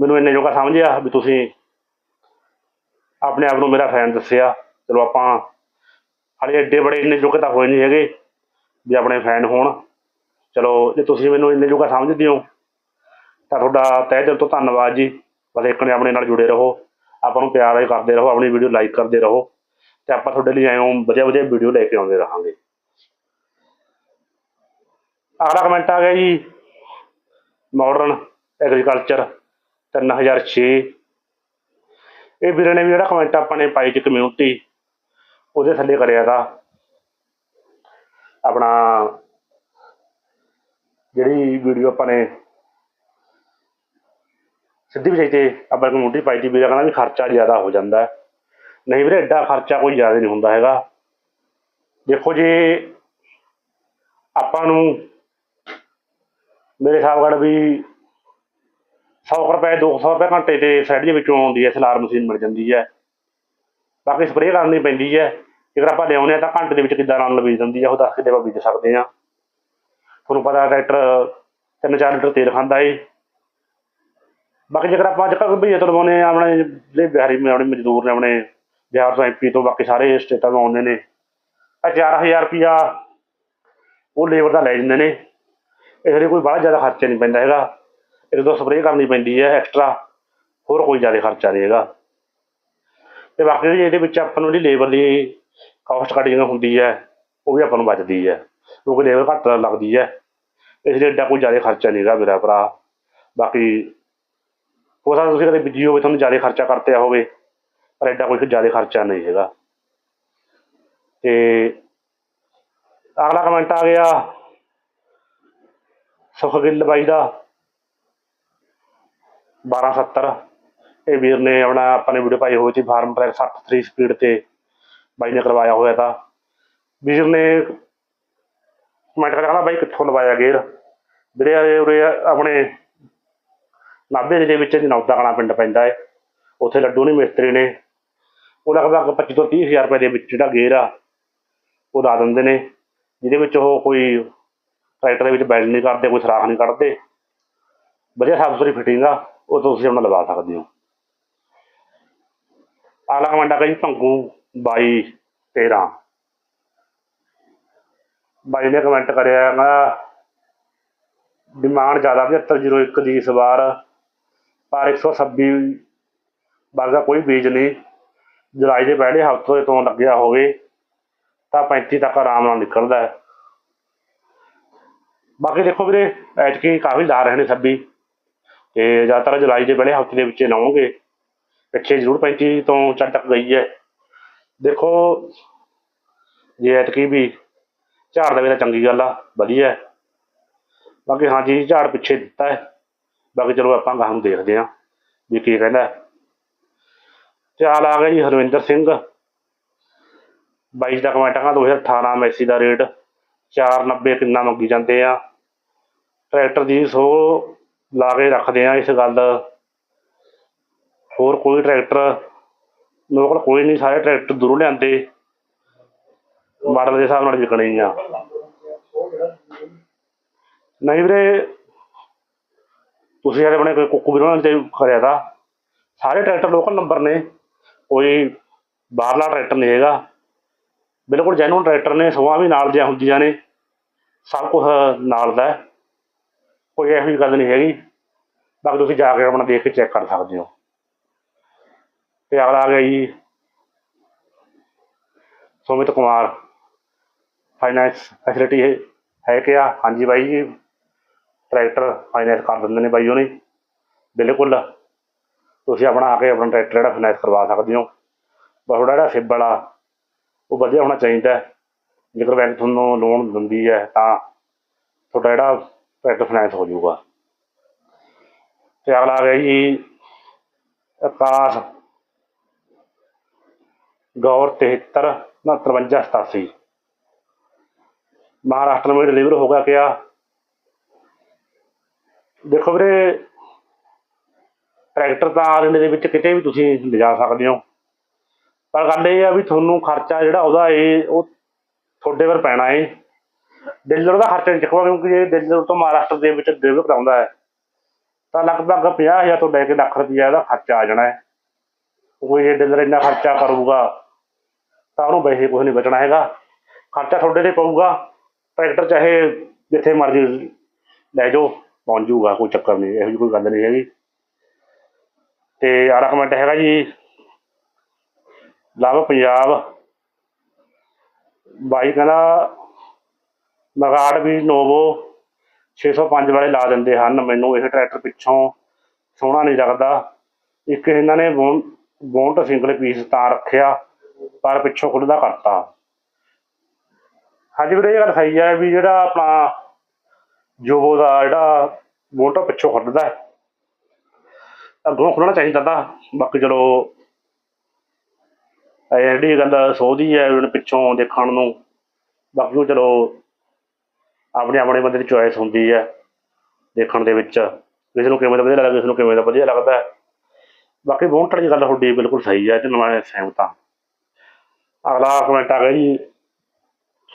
ਮੈਨੂੰ ਇੰਨੇ ਜੋਗਾ ਸਮਝਿਆ ਵੀ ਤੁਸੀਂ ਆਪਣੇ ਆਪ ਨੂੰ ਮੇਰਾ ਫੈਨ ਦੱਸਿਆ, ਚਲੋ ਆਪਾਂ ਹਾਲੇ ਐਡੇ ਬੜੇ ਇੰਨੇ ਜੋਗੇ ਤਾਂ ਹੋਏ ਨਹੀਂ ਹੈਗੇ ਵੀ ਆਪਣੇ ਫੈਨ ਹੋਣ। ਚਲੋ, ਜੇ ਤੁਸੀਂ ਮੈਨੂੰ ਇੰਨੇ ਜੋਗਾ ਸਮਝਦੇ ਹੋ, ਤਾਂ ਤੁਹਾਡਾ ਤਹਿ ਦਿਲ ਤੋਂ ਧੰਨਵਾਦ ਜੀ। ਬਸ ਇੱਕ ਨੇ ਆਪਣੇ ਨਾਲ ਜੁੜੇ ਰਹੋ, ਆਪਾਂ ਨੂੰ ਪਿਆਰ ਕਰਦੇ ਰਹੋ, ਆਪਣੀ ਵੀਡੀਓ ਲਾਈਕ ਕਰਦੇ ਰਹੋ, ਤੇ ਆਪਾਂ ਤੁਹਾਡੇ ਲਈ ਆਇਓ ਵਧੀਆ ਵਧੀਆ ਵੀਡੀਓ ਲੈ ਕੇ ਆਉਂਦੇ ਰਹਾਂਗੇ। ਅਗਲਾ ਕਮੈਂਟ ਆ ਗਿਆ ਜੀ ਮਾਡਰਨ ਐਗਰੀਕਲਚਰ 3006 ਇਹ ਵੀਰੇ ਨੇ ਵੀ ਜਿਹੜਾ ਕਮੈਂਟ ਆਪਾਂ ਨੇ ਪਾਈ ਚ ਕਮਿਊਨਿਟੀ ਉਹਦੇ ਥੱਲੇ ਕਰਿਆ ਤਾ। ਆਪਣਾ ਜਿਹੜੀ ਵੀਡੀਓ ਆਪਾਂ ਨੇ ਸਿੱਧੀ ਵਿਸ਼ੇ ਤੇ ਆਪਾਂ ਕਮਿਊਨਿਟੀ ਪਾਈ ਤੀ ਵੀਰੇ ਕਹਿੰਦਾ ਵੀ ਖਰਚਾ ਜ਼ਿਆਦਾ ਹੋ ਜਾਂਦਾ ਨਹੀਂ ਵੀਰੇ ਐਡਾ ਖਰਚਾ ਕੋਈ ਜ਼ਿਆਦਾ ਨਹੀਂ ਹੁੰਦਾ ਹੈਗਾ। ਦੇਖੋ ਜੇ ਆਪਾਂ ਨੂੰ ਮੇਰੇ ਹਿਸਾਬ ਨਾਲ ਵੀ 100 ਰੁਪਏ 200 ਰੁਪਏ ਘੰਟੇ ਤੇ ਸਾਈਡ ਦੇ ਵਿੱਚੋਂ ਆਉਂਦੀ ਹੈ ਸਲਾਰ ਮਸ਼ੀਨ ਮਿਲ ਜਾਂਦੀ ਹੈ। ਬਾਕੀ ਸਪਰੇਅ ਕਰਨੀ ਪੈਂਦੀ ਹੈ। ਜੇਕਰ ਆਪਾਂ ਲਿਆਉਂਦੇ ਹਾਂ ਤਾਂ ਘੰਟੇ ਦੇ ਵਿੱਚ ਕਿੱਦਾਂ ਰਨ ਬੀਜ ਦਿੰਦੀ ਹੈ, ਉਹ ਦੱਸ ਕਿੱਦੇ ਆਪਾਂ ਬੀਜ ਸਕਦੇ ਹਾਂ। ਤੁਹਾਨੂੰ ਪਤਾ ਟਰੈਕਟਰ ਤਿੰਨ ਚਾਰ ਲੀਟਰ ਤੇਲ ਖਾਂਦਾ ਏ। ਬਾਕੀ ਜੇਕਰ ਆਪਾਂ ਅੱਜ ਕੱਲ੍ਹ ਭਈਏ ਤੋਂ ਲਵਾਉਂਦੇ ਹਾਂ, ਆਪਣੇ ਜਿਹੜੇ ਬਿਹਾਰੀ ਆਪਣੇ ਮਜ਼ਦੂਰ ਨੇ, ਆਪਣੇ ਬਿਹਾਰ ਤੋਂ ਐਮਪੀ ਤੋਂ ਬਾਕੀ ਸਾਰੇ ਸਟੇਟਾਂ ਤੋਂ ਆਉਂਦੇ ਨੇ ਆ 4000 ਰੁਪਿਆ ਉਹ ਲੇਬਰ ਦਾ ਲੈ ਜਾਂਦੇ ਨੇ। ਇਸ ਲਈ ਕੋਈ ਬਾਹਲਾ ਜ਼ਿਆਦਾ ਖਰਚਾ ਨਹੀਂ ਪੈਂਦਾ ਹੈਗਾ। ਇੱਕ ਦੋ ਸਪਰੇਅ ਕਰਨੀ ਪੈਂਦੀ ਹੈ ਐਕਸਟਰਾ ਹੋਰ ਕੋਈ ਜ਼ਿਆਦਾ ਖਰਚਾ ਨਹੀਂ ਹੈਗਾ। ਤੇ ਬਾਕੀ ਜਿਹੜੀ ਇਹਦੇ ਵਿੱਚ ਆਪਾਂ ਨੂੰ ਜਿਹੜੀ ਲੇਬਰ ਦੀ ਕਾਸਟ ਕਟਿੰਗ ਹੁੰਦੀ ਹੈ, ਉਹ ਵੀ ਆਪਾਂ ਨੂੰ ਬਚਦੀ ਹੈ। ਕਿਉਂਕਿ ਲੇਬਰ ਘੱਟ ਲੱਗਦੀ ਹੈ। ਇਸ ਲਈ ਐਡਾ ਕੋਈ ਜ਼ਿਆਦਾ ਖਰਚਾ ਨਹੀਂ ਹੈਗਾ ਮੇਰਾ ਭਰਾ। ਬਾਕੀ ਹੋ ਸਕਦਾ ਤੁਸੀਂ ਕਦੇ ਬੀਜੀ ਹੋਵੇ ਤੁਹਾਨੂੰ ਜ਼ਿਆਦਾ ਖਰਚਾ ਕਰਤਿਆ ਹੋਵੇ, ਪਰ ਐਡਾ ਕੋਈ ਜ਼ਿਆਦਾ ਖਰਚਾ ਨਹੀਂ ਹੈਗਾ। ਤੇ ਅਗਲਾ ਕਮੈਂਟ ਆ ਗਿਆ ਸੁਖਗਿੱਲ ਬਾਈ ਦਾ। 1270 ਇਹ ਵੀਰ ਨੇ ਆਪਣਾ ਆਪਾਂ ਨੇ ਵੀਡੀਓ ਪਾਈ ਹੋਈ ਸੀ ਫਾਰਮ ਟਰੈਕ 60 3 ਸਪੀਡ ਤੇ। ਬਾਈ ਨੇ ਕਰਵਾਇਆ ਹੋਇਆ ਤਾਂ। ਵੀਰ ਨੇ ਕਮੈਂਟ ਕਰਿਆ ਕਹਿੰਦਾ, ਬਾਈ ਕਿੱਥੋਂ ਲਵਾਇਆ ਗੇਅਰ? ਵੀਰੇ ਉਰੇ ਆਪਣੇ ਨਾਭੇ ਦੇ ਵਿੱਚ ਨੌਦਾ ਕਲਾਂ ਪਿੰਡ ਪੈਂਦਾ ਹੈ ਉੱਥੇ ਲੱਡੂ ਨੇ ਮਿਸਤਰੀ ਨੇ। ਉਹ ਲਗਭਗ 25 ਤੋਂ 30 ਹਜ਼ਾਰ ਰੁਪਏ ਦੇ ਵਿੱਚ ਜਿਹੜਾ ਗੇਅਰ ਆ, ਉਹ ਲਾ ਦਿੰਦੇ ਨੇ। ਜਿਹਦੇ ਵਿੱਚ ਉਹ ਕੋਈ ਟਰੈਕਟਰ ਦੇ ਵਿੱਚ ਬੈਲਟ ਨਹੀਂ ਕਰਦੇ ਕੋਈ ਸਰਾਖ ਨਹੀਂ ਕੱਢਦੇ। ਵਧੀਆ ਸਾਫ਼ ਸੁਥਰੀ ਫਿਟਿੰਗ ਆ। ਉਹ ਤੁਸੀਂ ਆਪਣਾ ਲਵਾ ਸਕਦੇ ਹੋ। ਅਗਲਾ ਕਮੈਂਟ ਆ ਗਿਆ ਜੀ ਭੰਗੂ 22 13 ਬਾਈ ਨੇ ਕਮੈਂਟ ਕਰਿਆ ਕਹਿੰਦਾ ਡਿਮਾਂਡ ਜ਼ਿਆਦਾ 7501 ਦੀ ਇਸ ਵਾਰ, ਪਰ 126 ਵਰਗਾ ਕੋਈ ਬੀਜ ਨਹੀਂ। ਜੁਲਾਈ ਦੇ ਪਹਿਲੇ ਹਫ਼ਤੇ ਤੋਂ ਲੱਗਿਆ ਹੋਵੇ, ਤਾਂ 35 ਤੱਕ ਆਰਾਮ ਨਾਲ ਨਿਕਲਦਾ ਹੈ। ਬਾਕੀ ਦੇਖੋ ਵੀਰੇ, ਐਤਕੀ ਕਾਫੀ ਲਾ ਰਹੇ ਨੇ ਸੱਬੀ। ਤੇ ਜ਼ਿਆਦਾਤਰ ਜੁਲਾਈ ਦੇ ਪਹਿਲੇ ਹਫ਼ਤੇ ਦੇ ਵਿੱਚ ਲਾਉਂਗੇ। ਪਿੱਛੇ ਜ਼ਰੂਰ 35 ਤੋਂ ਚੱਟਕ ਗਈ ਹੈ। ਦੇਖੋ, ਜੇ ਐਤਕੀ ਵੀ ਝਾੜ ਦੇਵੇ ਤਾਂ ਚੰਗੀ ਗੱਲ ਆ, ਵਧੀਆ। ਹੈ ਬਾਕੀ ਹਾਂਜੀ, ਝਾੜ ਪਿੱਛੇ ਦਿੱਤਾ ਹੈ। ਬਾਕੀ ਚਲੋ ਆਪਾਂ ਗਾਹਾਂ ਨੂੰ ਦੇਖਦੇ ਹਾਂ ਵੀ ਕੀ ਕਹਿੰਦਾ ਹੈ। ਚਾਲ ਆ ਗਿਆ ਜੀ ਹਰਵਿੰਦਰ ਸਿੰਘ। 22 ਦਾ ਕਮੈਂਟ ਆ 2018 ਮੈਸੀ ਦਾ ਰੇਟ। 490 ਕਿੰਨਾ ਮੰਗੀ ਜਾਂਦੇ ਆ। ਟਰੈਕਟਰ ਦੀ ਸੋ ਲਾ ਕੇ ਰੱਖਦੇ ਆ ਇਸ ਗੱਲ ਦਾ। ਹੋਰ ਕੋਈ ਟਰੈਕਟਰ, ਮੇਰੇ ਕੋਈ ਨਹੀਂ, ਸਾਰੇ ਟਰੈਕਟਰ ਦੂਰੋਂ ਲਿਆਂਦੇ। ਮਾਡਲ ਦੇ ਹਿਸਾਬ ਨਾਲ ਵਿਕਣੇ ਆ। ਨਹੀਂ ਵੀਰੇ, ਤੁਸੀਂ ਯਾਰ ਆਪਣੇ ਕੋਈ ਕੁੱਕੂ ਵੀਰੋਂ ਤੇ ਕਰਿਆ ਤਾਂ। ਸਾਰੇ ਟਰੈਕਟਰ ਲੋਕਲ ਨੰਬਰ ਨੇ। ਕੋਈ ਬਾਹਰਲਾ ਟਰੈਕਟਰ ਨਹੀਂ ਹੈਗਾ। ਬਿਲਕੁਲ ਜੈਨੂਨ ਟਰੈਕਟਰ ਨੇ, ਸੋਹਾਂ ਵੀ ਨਾਲ ਦੀਆਂ ਹੁੰਦੀਆਂ ਨੇ। ਸਭ ਕੁਝ ਨਾਲ ਦਾ ਕੋਈ ਇਹੋ ਜਿਹੀ ਗੱਲ ਨਹੀਂ ਹੈਗੀ। ਬਾਕੀ ਤੁਸੀਂ ਜਾ ਕੇ ਆਪਣਾ ਦੇਖ ਕੇ ਚੈੱਕ ਕਰ ਸਕਦੇ ਹੋ। ਤੇ ਅਗਲਾ ਆ ਗਿਆ ਜੀ, ਸੁਮਿਤ ਕੁਮਾਰ। ਫਾਈਨੈਂਸ ਫੈਸਿਲਿਟੀ ਹੈ ਕਿ ਆ? ਹਾਂਜੀ ਬਾਈ ਜੀ ਟਰੈਕਟਰ ਫਾਈਨੈਂਸ ਕਰ ਦਿੰਦੇ ਨੇ ਬਾਈ ਉਹਨੇ ਬਿਲਕੁਲ। ਤੁਸੀਂ ਆਪਣਾ ਆ ਕੇ ਆਪਣਾ ਟਰੈਕਟਰ ਜਿਹੜਾ ਫਾਈਨੈਂਸ ਕਰਵਾ ਸਕਦੇ ਹੋ। ਬਸ ਥੋੜ੍ਹਾ ਜਿਹੜਾ ਸਿਬ ਵਾਲਾ ਉਹ ਵਧੀਆ ਹੋਣਾ ਚਾਹੀਦਾ। ਜੇਕਰ ਬੈਂਕ ਤੁਹਾਨੂੰ ਲੋਨ ਦਿੰਦੀ ਹੈ ਤਾਂ ਤੁਹਾਡਾ ਜਿਹੜਾ ਟਰੈਕਟਰ ਫਾਈਨੈਂਸ ਹੋ ਜਾਊਗਾ। ਤੇ ਅਗਲਾ ਆ ਗਿਆ ਜੀ, ਆਕਾਸ਼ ਗੌਰ 73 53 87 ਮਹਾਰਾਸ਼ਟਰ ਵਿੱਚ ਡਿਲੀਵਰ ਹੋ ਗਿਆ ਕਿਆ? ਦੇਖੋ ਵੀਰੇ ਟਰੈਕਟਰ ਤਾਂ ਆਲ ਇੰਡੀਆ ਦੇ ਵਿੱਚ, ਕਿਤੇ ਵੀ ਤੁਸੀਂ ਲਿਜਾ ਸਕਦੇ ਹੋ। ਪਰ ਗੱਲ ਇਹ ਆ ਵੀ ਤੁਹਾਨੂੰ ਖਰਚਾ ਜਿਹੜਾ ਉਹਦਾ ਇਹ, ਉਹ ਤੁਹਾਡੇ ਪਰ ਪੈਣਾ ਏ। ਡੀਲਰ ਦਾ ਖਰਚਾ ਨਹੀਂ ਚੱਕਵਾ ਕਿਉਂਕਿ ਇਹ ਡੀਲਰ ਤੋਂ ਮਹਾਰਾਸ਼ਟਰ ਦੇ ਵਿੱਚ ਡਿਲੀਵਰ ਕਰਾਉਂਦਾ ਹੈ। ਤਾਂ ਲਗਭਗ 50000 ਤੋਂ ਲੈ ਕੇ ਲੱਖ ਰੁਪਇਆ ਇਹਦਾ ਖਰਚਾ ਆ ਜਾਣਾ ਹੈ। ਕੋਈ ਇਹ ਡੀਲਰ ਇੰਨਾ ਖਰਚਾ ਕਰੂਗਾ, ਤਾਂ ਉਹਨੂੰ ਵੈਸੇ ਕੁਝ ਨਹੀਂ ਬਚਣਾ ਹੈਗਾ। ਖਰਚਾ ਤੁਹਾਡੇ ਤੇ ਪਊਗਾ, ਟਰੈਕਟਰ ਚਾਹੇ ਜਿੱਥੇ ਮਰਜ਼ੀ ਲੈ ਜਾਓ, ਪਹੁੰਚ ਜੂਗਾ ਕੋਈ ਚੱਕਰ ਨਹੀਂ, ਇਹੋ ਜਿਹੀ ਕੋਈ ਗੱਲ ਨਹੀਂ ਹੈਗੀ। ਤੇ ਆਹ ਕਮੈਂਟ ਹੈਗਾ ਜੀ ਲਵ ਪੰਜਾਬ। ਬਾਈ ਕਹਿੰਦਾ ਮਗਾੜ ਵੀ ਨੋਵੋ 605 ਵਾਲੇ ਲਾ ਦਿੰਦੇ ਹਨ। ਮੈਨੂੰ ਇਹ ਟਰੈਕਟਰ ਪਿੱਛੋਂ ਸੋਹਣਾ ਨਹੀਂ ਲੱਗਦਾ। ਇੱਕ ਇਹਨਾਂ ਨੇ ਬੋਨ ਸਿੰਗਲ ਪੀਸ ਤਾਂ ਰੱਖਿਆ, ਪਰ ਪਿੱਛੋਂ ਖੁੱਲਦਾ ਕਰਤਾ। ਹਾਂਜੀ ਵੀਰੇ, ਇਹ ਗੱਲ ਸਹੀ ਹੈ ਵੀ ਜਿਹੜਾ ਆਪਣਾ ਜੋਬੋ ਦਾ ਜਿਹੜਾ ਬੋਨਟ ਪਿੱਛੋਂ ਖੁੱਲਦਾ ਹੈ। ਅੱਗੋਂ ਖੁੱਲਣਾ ਚਾਹੀਦਾ ਤਾਂ। ਬਾਕੀ ਚਲੋ, ਇਹ ਜਿਹੜੀ ਗੱਲ ਸੋਹਦੀ ਹੈ ਪਿੱਛੋਂ ਦੇਖਣ ਨੂੰ, ਬਾਕੀ ਉਹ ਚਲੋ ਆਪਣੇ ਆਪਣੇ ਬੰਦੇ ਦੀ ਚੋਇਸ ਹੁੰਦੀ ਹੈ ਦੇਖਣ ਦੇ ਵਿੱਚ। ਕਿਸੇ ਨੂੰ ਕਿਵੇਂ ਦਾ ਵਧੀਆ ਲੱਗਦਾ, ਕਿਸੇ ਨੂੰ ਕਿਵੇਂ ਦਾ ਵਧੀਆ ਲੱਗਦਾ। ਬਾਕੀ ਬਹੁਤ ਦੀ ਗੱਲ ਤੁਹਾਡੀ ਬਿਲਕੁਲ ਸਹੀ ਹੈ ਤੇ ਮੈਂ ਸਹਿਮਤ ਹਾਂ। ਅਗਲਾ ਕਮੈਂਟ ਆ ਗਿਆ ਜੀ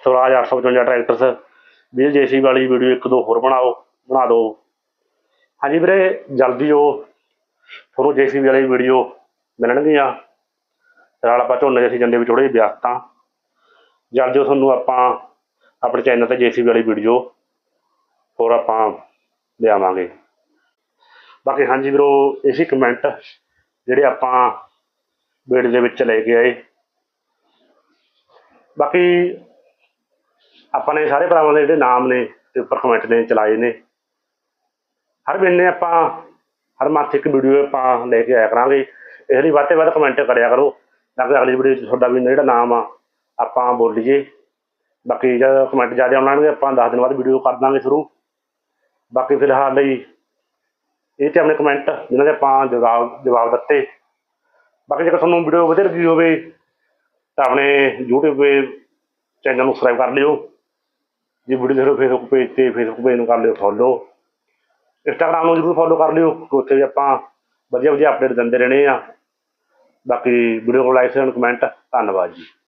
ਸਵਰਾਜ 855 ਟਰੈਕਟਰਸ ਵੀ ਜੇਸੀ ਵਾਲੀ ਵੀਡੀਓ ਇੱਕ ਦੋ ਹੋਰ ਬਣਾਓ, ਬਣਾ ਦਿਓ। ਹਾਂਜੀ ਵੀਰੇ, ਜਲਦੀ ਉਹ ਤੁਹਾਨੂੰ ਜੇਸੀ ਵਾਲੀ ਵੀਡੀਓ ਮਿਲਣਗੀਆਂ। ਨਾਲ ਆਪਾਂ ਝੋਨੇ ਦੇ ਸੀਜ਼ਨ ਦੇ ਵਿੱਚ ਥੋੜੇ ਜਿਹੇ ਵਿਅਸਤ ਹਾਂ। ਜਲਦੀ ਤੁਹਾਨੂੰ ਆਪਾਂ ਆਪਣੇ ਚੈਨਲ ਤੇ ਜੇਸੀਬੀ ਵਾਲੀ ਵੀਡੀਓ ਹੋਰ ਆਪਾਂ ਲਿਆਵਾਂਗੇ। ਬਾਕੀ ਹਾਂਜੀ ਵੀਰੋ ਇਸੇ ਕਮੈਂਟ ਜਿਹੜੇ ਆਪਾਂ ਵੀਡੀਓ ਦੇ ਵਿੱਚ ਲੈ ਕੇ ਆਏ। ਬਾਕੀ ਆਪਾਂ ਨੇ ਸਾਰੇ ਭਰਾਵਾਂ ਦੇ ਜਿਹੜੇ ਨਾਮ ਨੇ ਤੇ ਉੱਪਰ ਕਮੈਂਟ ਨੇ, ਚਲਾਏ ਨੇ। ਹਰ ਮਹੀਨੇ ਆਪਾਂ, ਹਰ ਮੰਥ ਇੱਕ ਵੀਡੀਓ ਆਪਾਂ ਲੈ ਕੇ ਆਇਆ ਕਰਾਂਗੇ। ਇਸ ਲਈ ਵੱਧ ਤੋਂ ਵੱਧ ਕਮੈਂਟ ਕਰਿਆ ਕਰੋ। ਤਾਂ ਕਿ ਅਗਲੀ ਵੀਡੀਓ 'ਚ ਤੁਹਾਡਾ ਵੀ ਜਿਹੜਾ ਨਾਮ ਆ, ਆਪਾਂ ਬੋਲੀਏ। ਬਾਕੀ ਜਦ ਕਮੈਂਟ ਜ਼ਿਆਦਾ ਆਉਣਗੇ, ਆਪਾਂ 10 ਦਿਨ ਬਾਅਦ ਵੀਡੀਓ ਕਰ ਦਾਂਗੇ ਸ਼ੁਰੂ। ਬਾਕੀ ਫਿਲਹਾਲ ਲਈ ਇਹ ਤੇ ਆਪਣੇ ਕਮੈਂਟ ਜਿਨ੍ਹਾਂ ਦੇ ਆਪਾਂ ਜਵਾਬ ਜਵਾਬ ਦਿੱਤੇ। ਬਾਕੀ ਜੇਕਰ ਤੁਹਾਨੂੰ ਵੀਡੀਓ ਵਧੀਆ ਲੱਗੀ ਹੋਵੇ, ਤਾਂ ਆਪਣੇ YouTube ਚੈਨਲ ਨੂੰ ਸਬਸਕ੍ਰਾਈਬ ਕਰ ਲਿਓ। ਜੇ ਵੀਡੀਓ ਦੇਖੋ ਫੇਸਬੁੱਕ ਪੇਜ ਤੇ ਫੇਸਬੁੱਕ ਪੇਜ ਨੂੰ ਕਰ ਲਿਓ ਫੋਲੋ ਇੰਸਟਾਗ੍ਰਾਮ ਨੂੰ ਜ਼ਰੂਰ ਫੋਲੋ ਕਰ ਲਿਓ ਉੱਥੇ ਵੀ ਆਪਾਂ ਵਧੀਆ ਵਧੀਆ ਅਪਡੇਟ ਦਿੰਦੇ ਰਹਿਣੇ ਆ ਬਾਕੀ ਵੀਡੀਓ ਨੂੰ ਲਾਈਕ ਐਂਡ ਕਮੈਂਟ ਧੰਨਵਾਦ ਜੀ।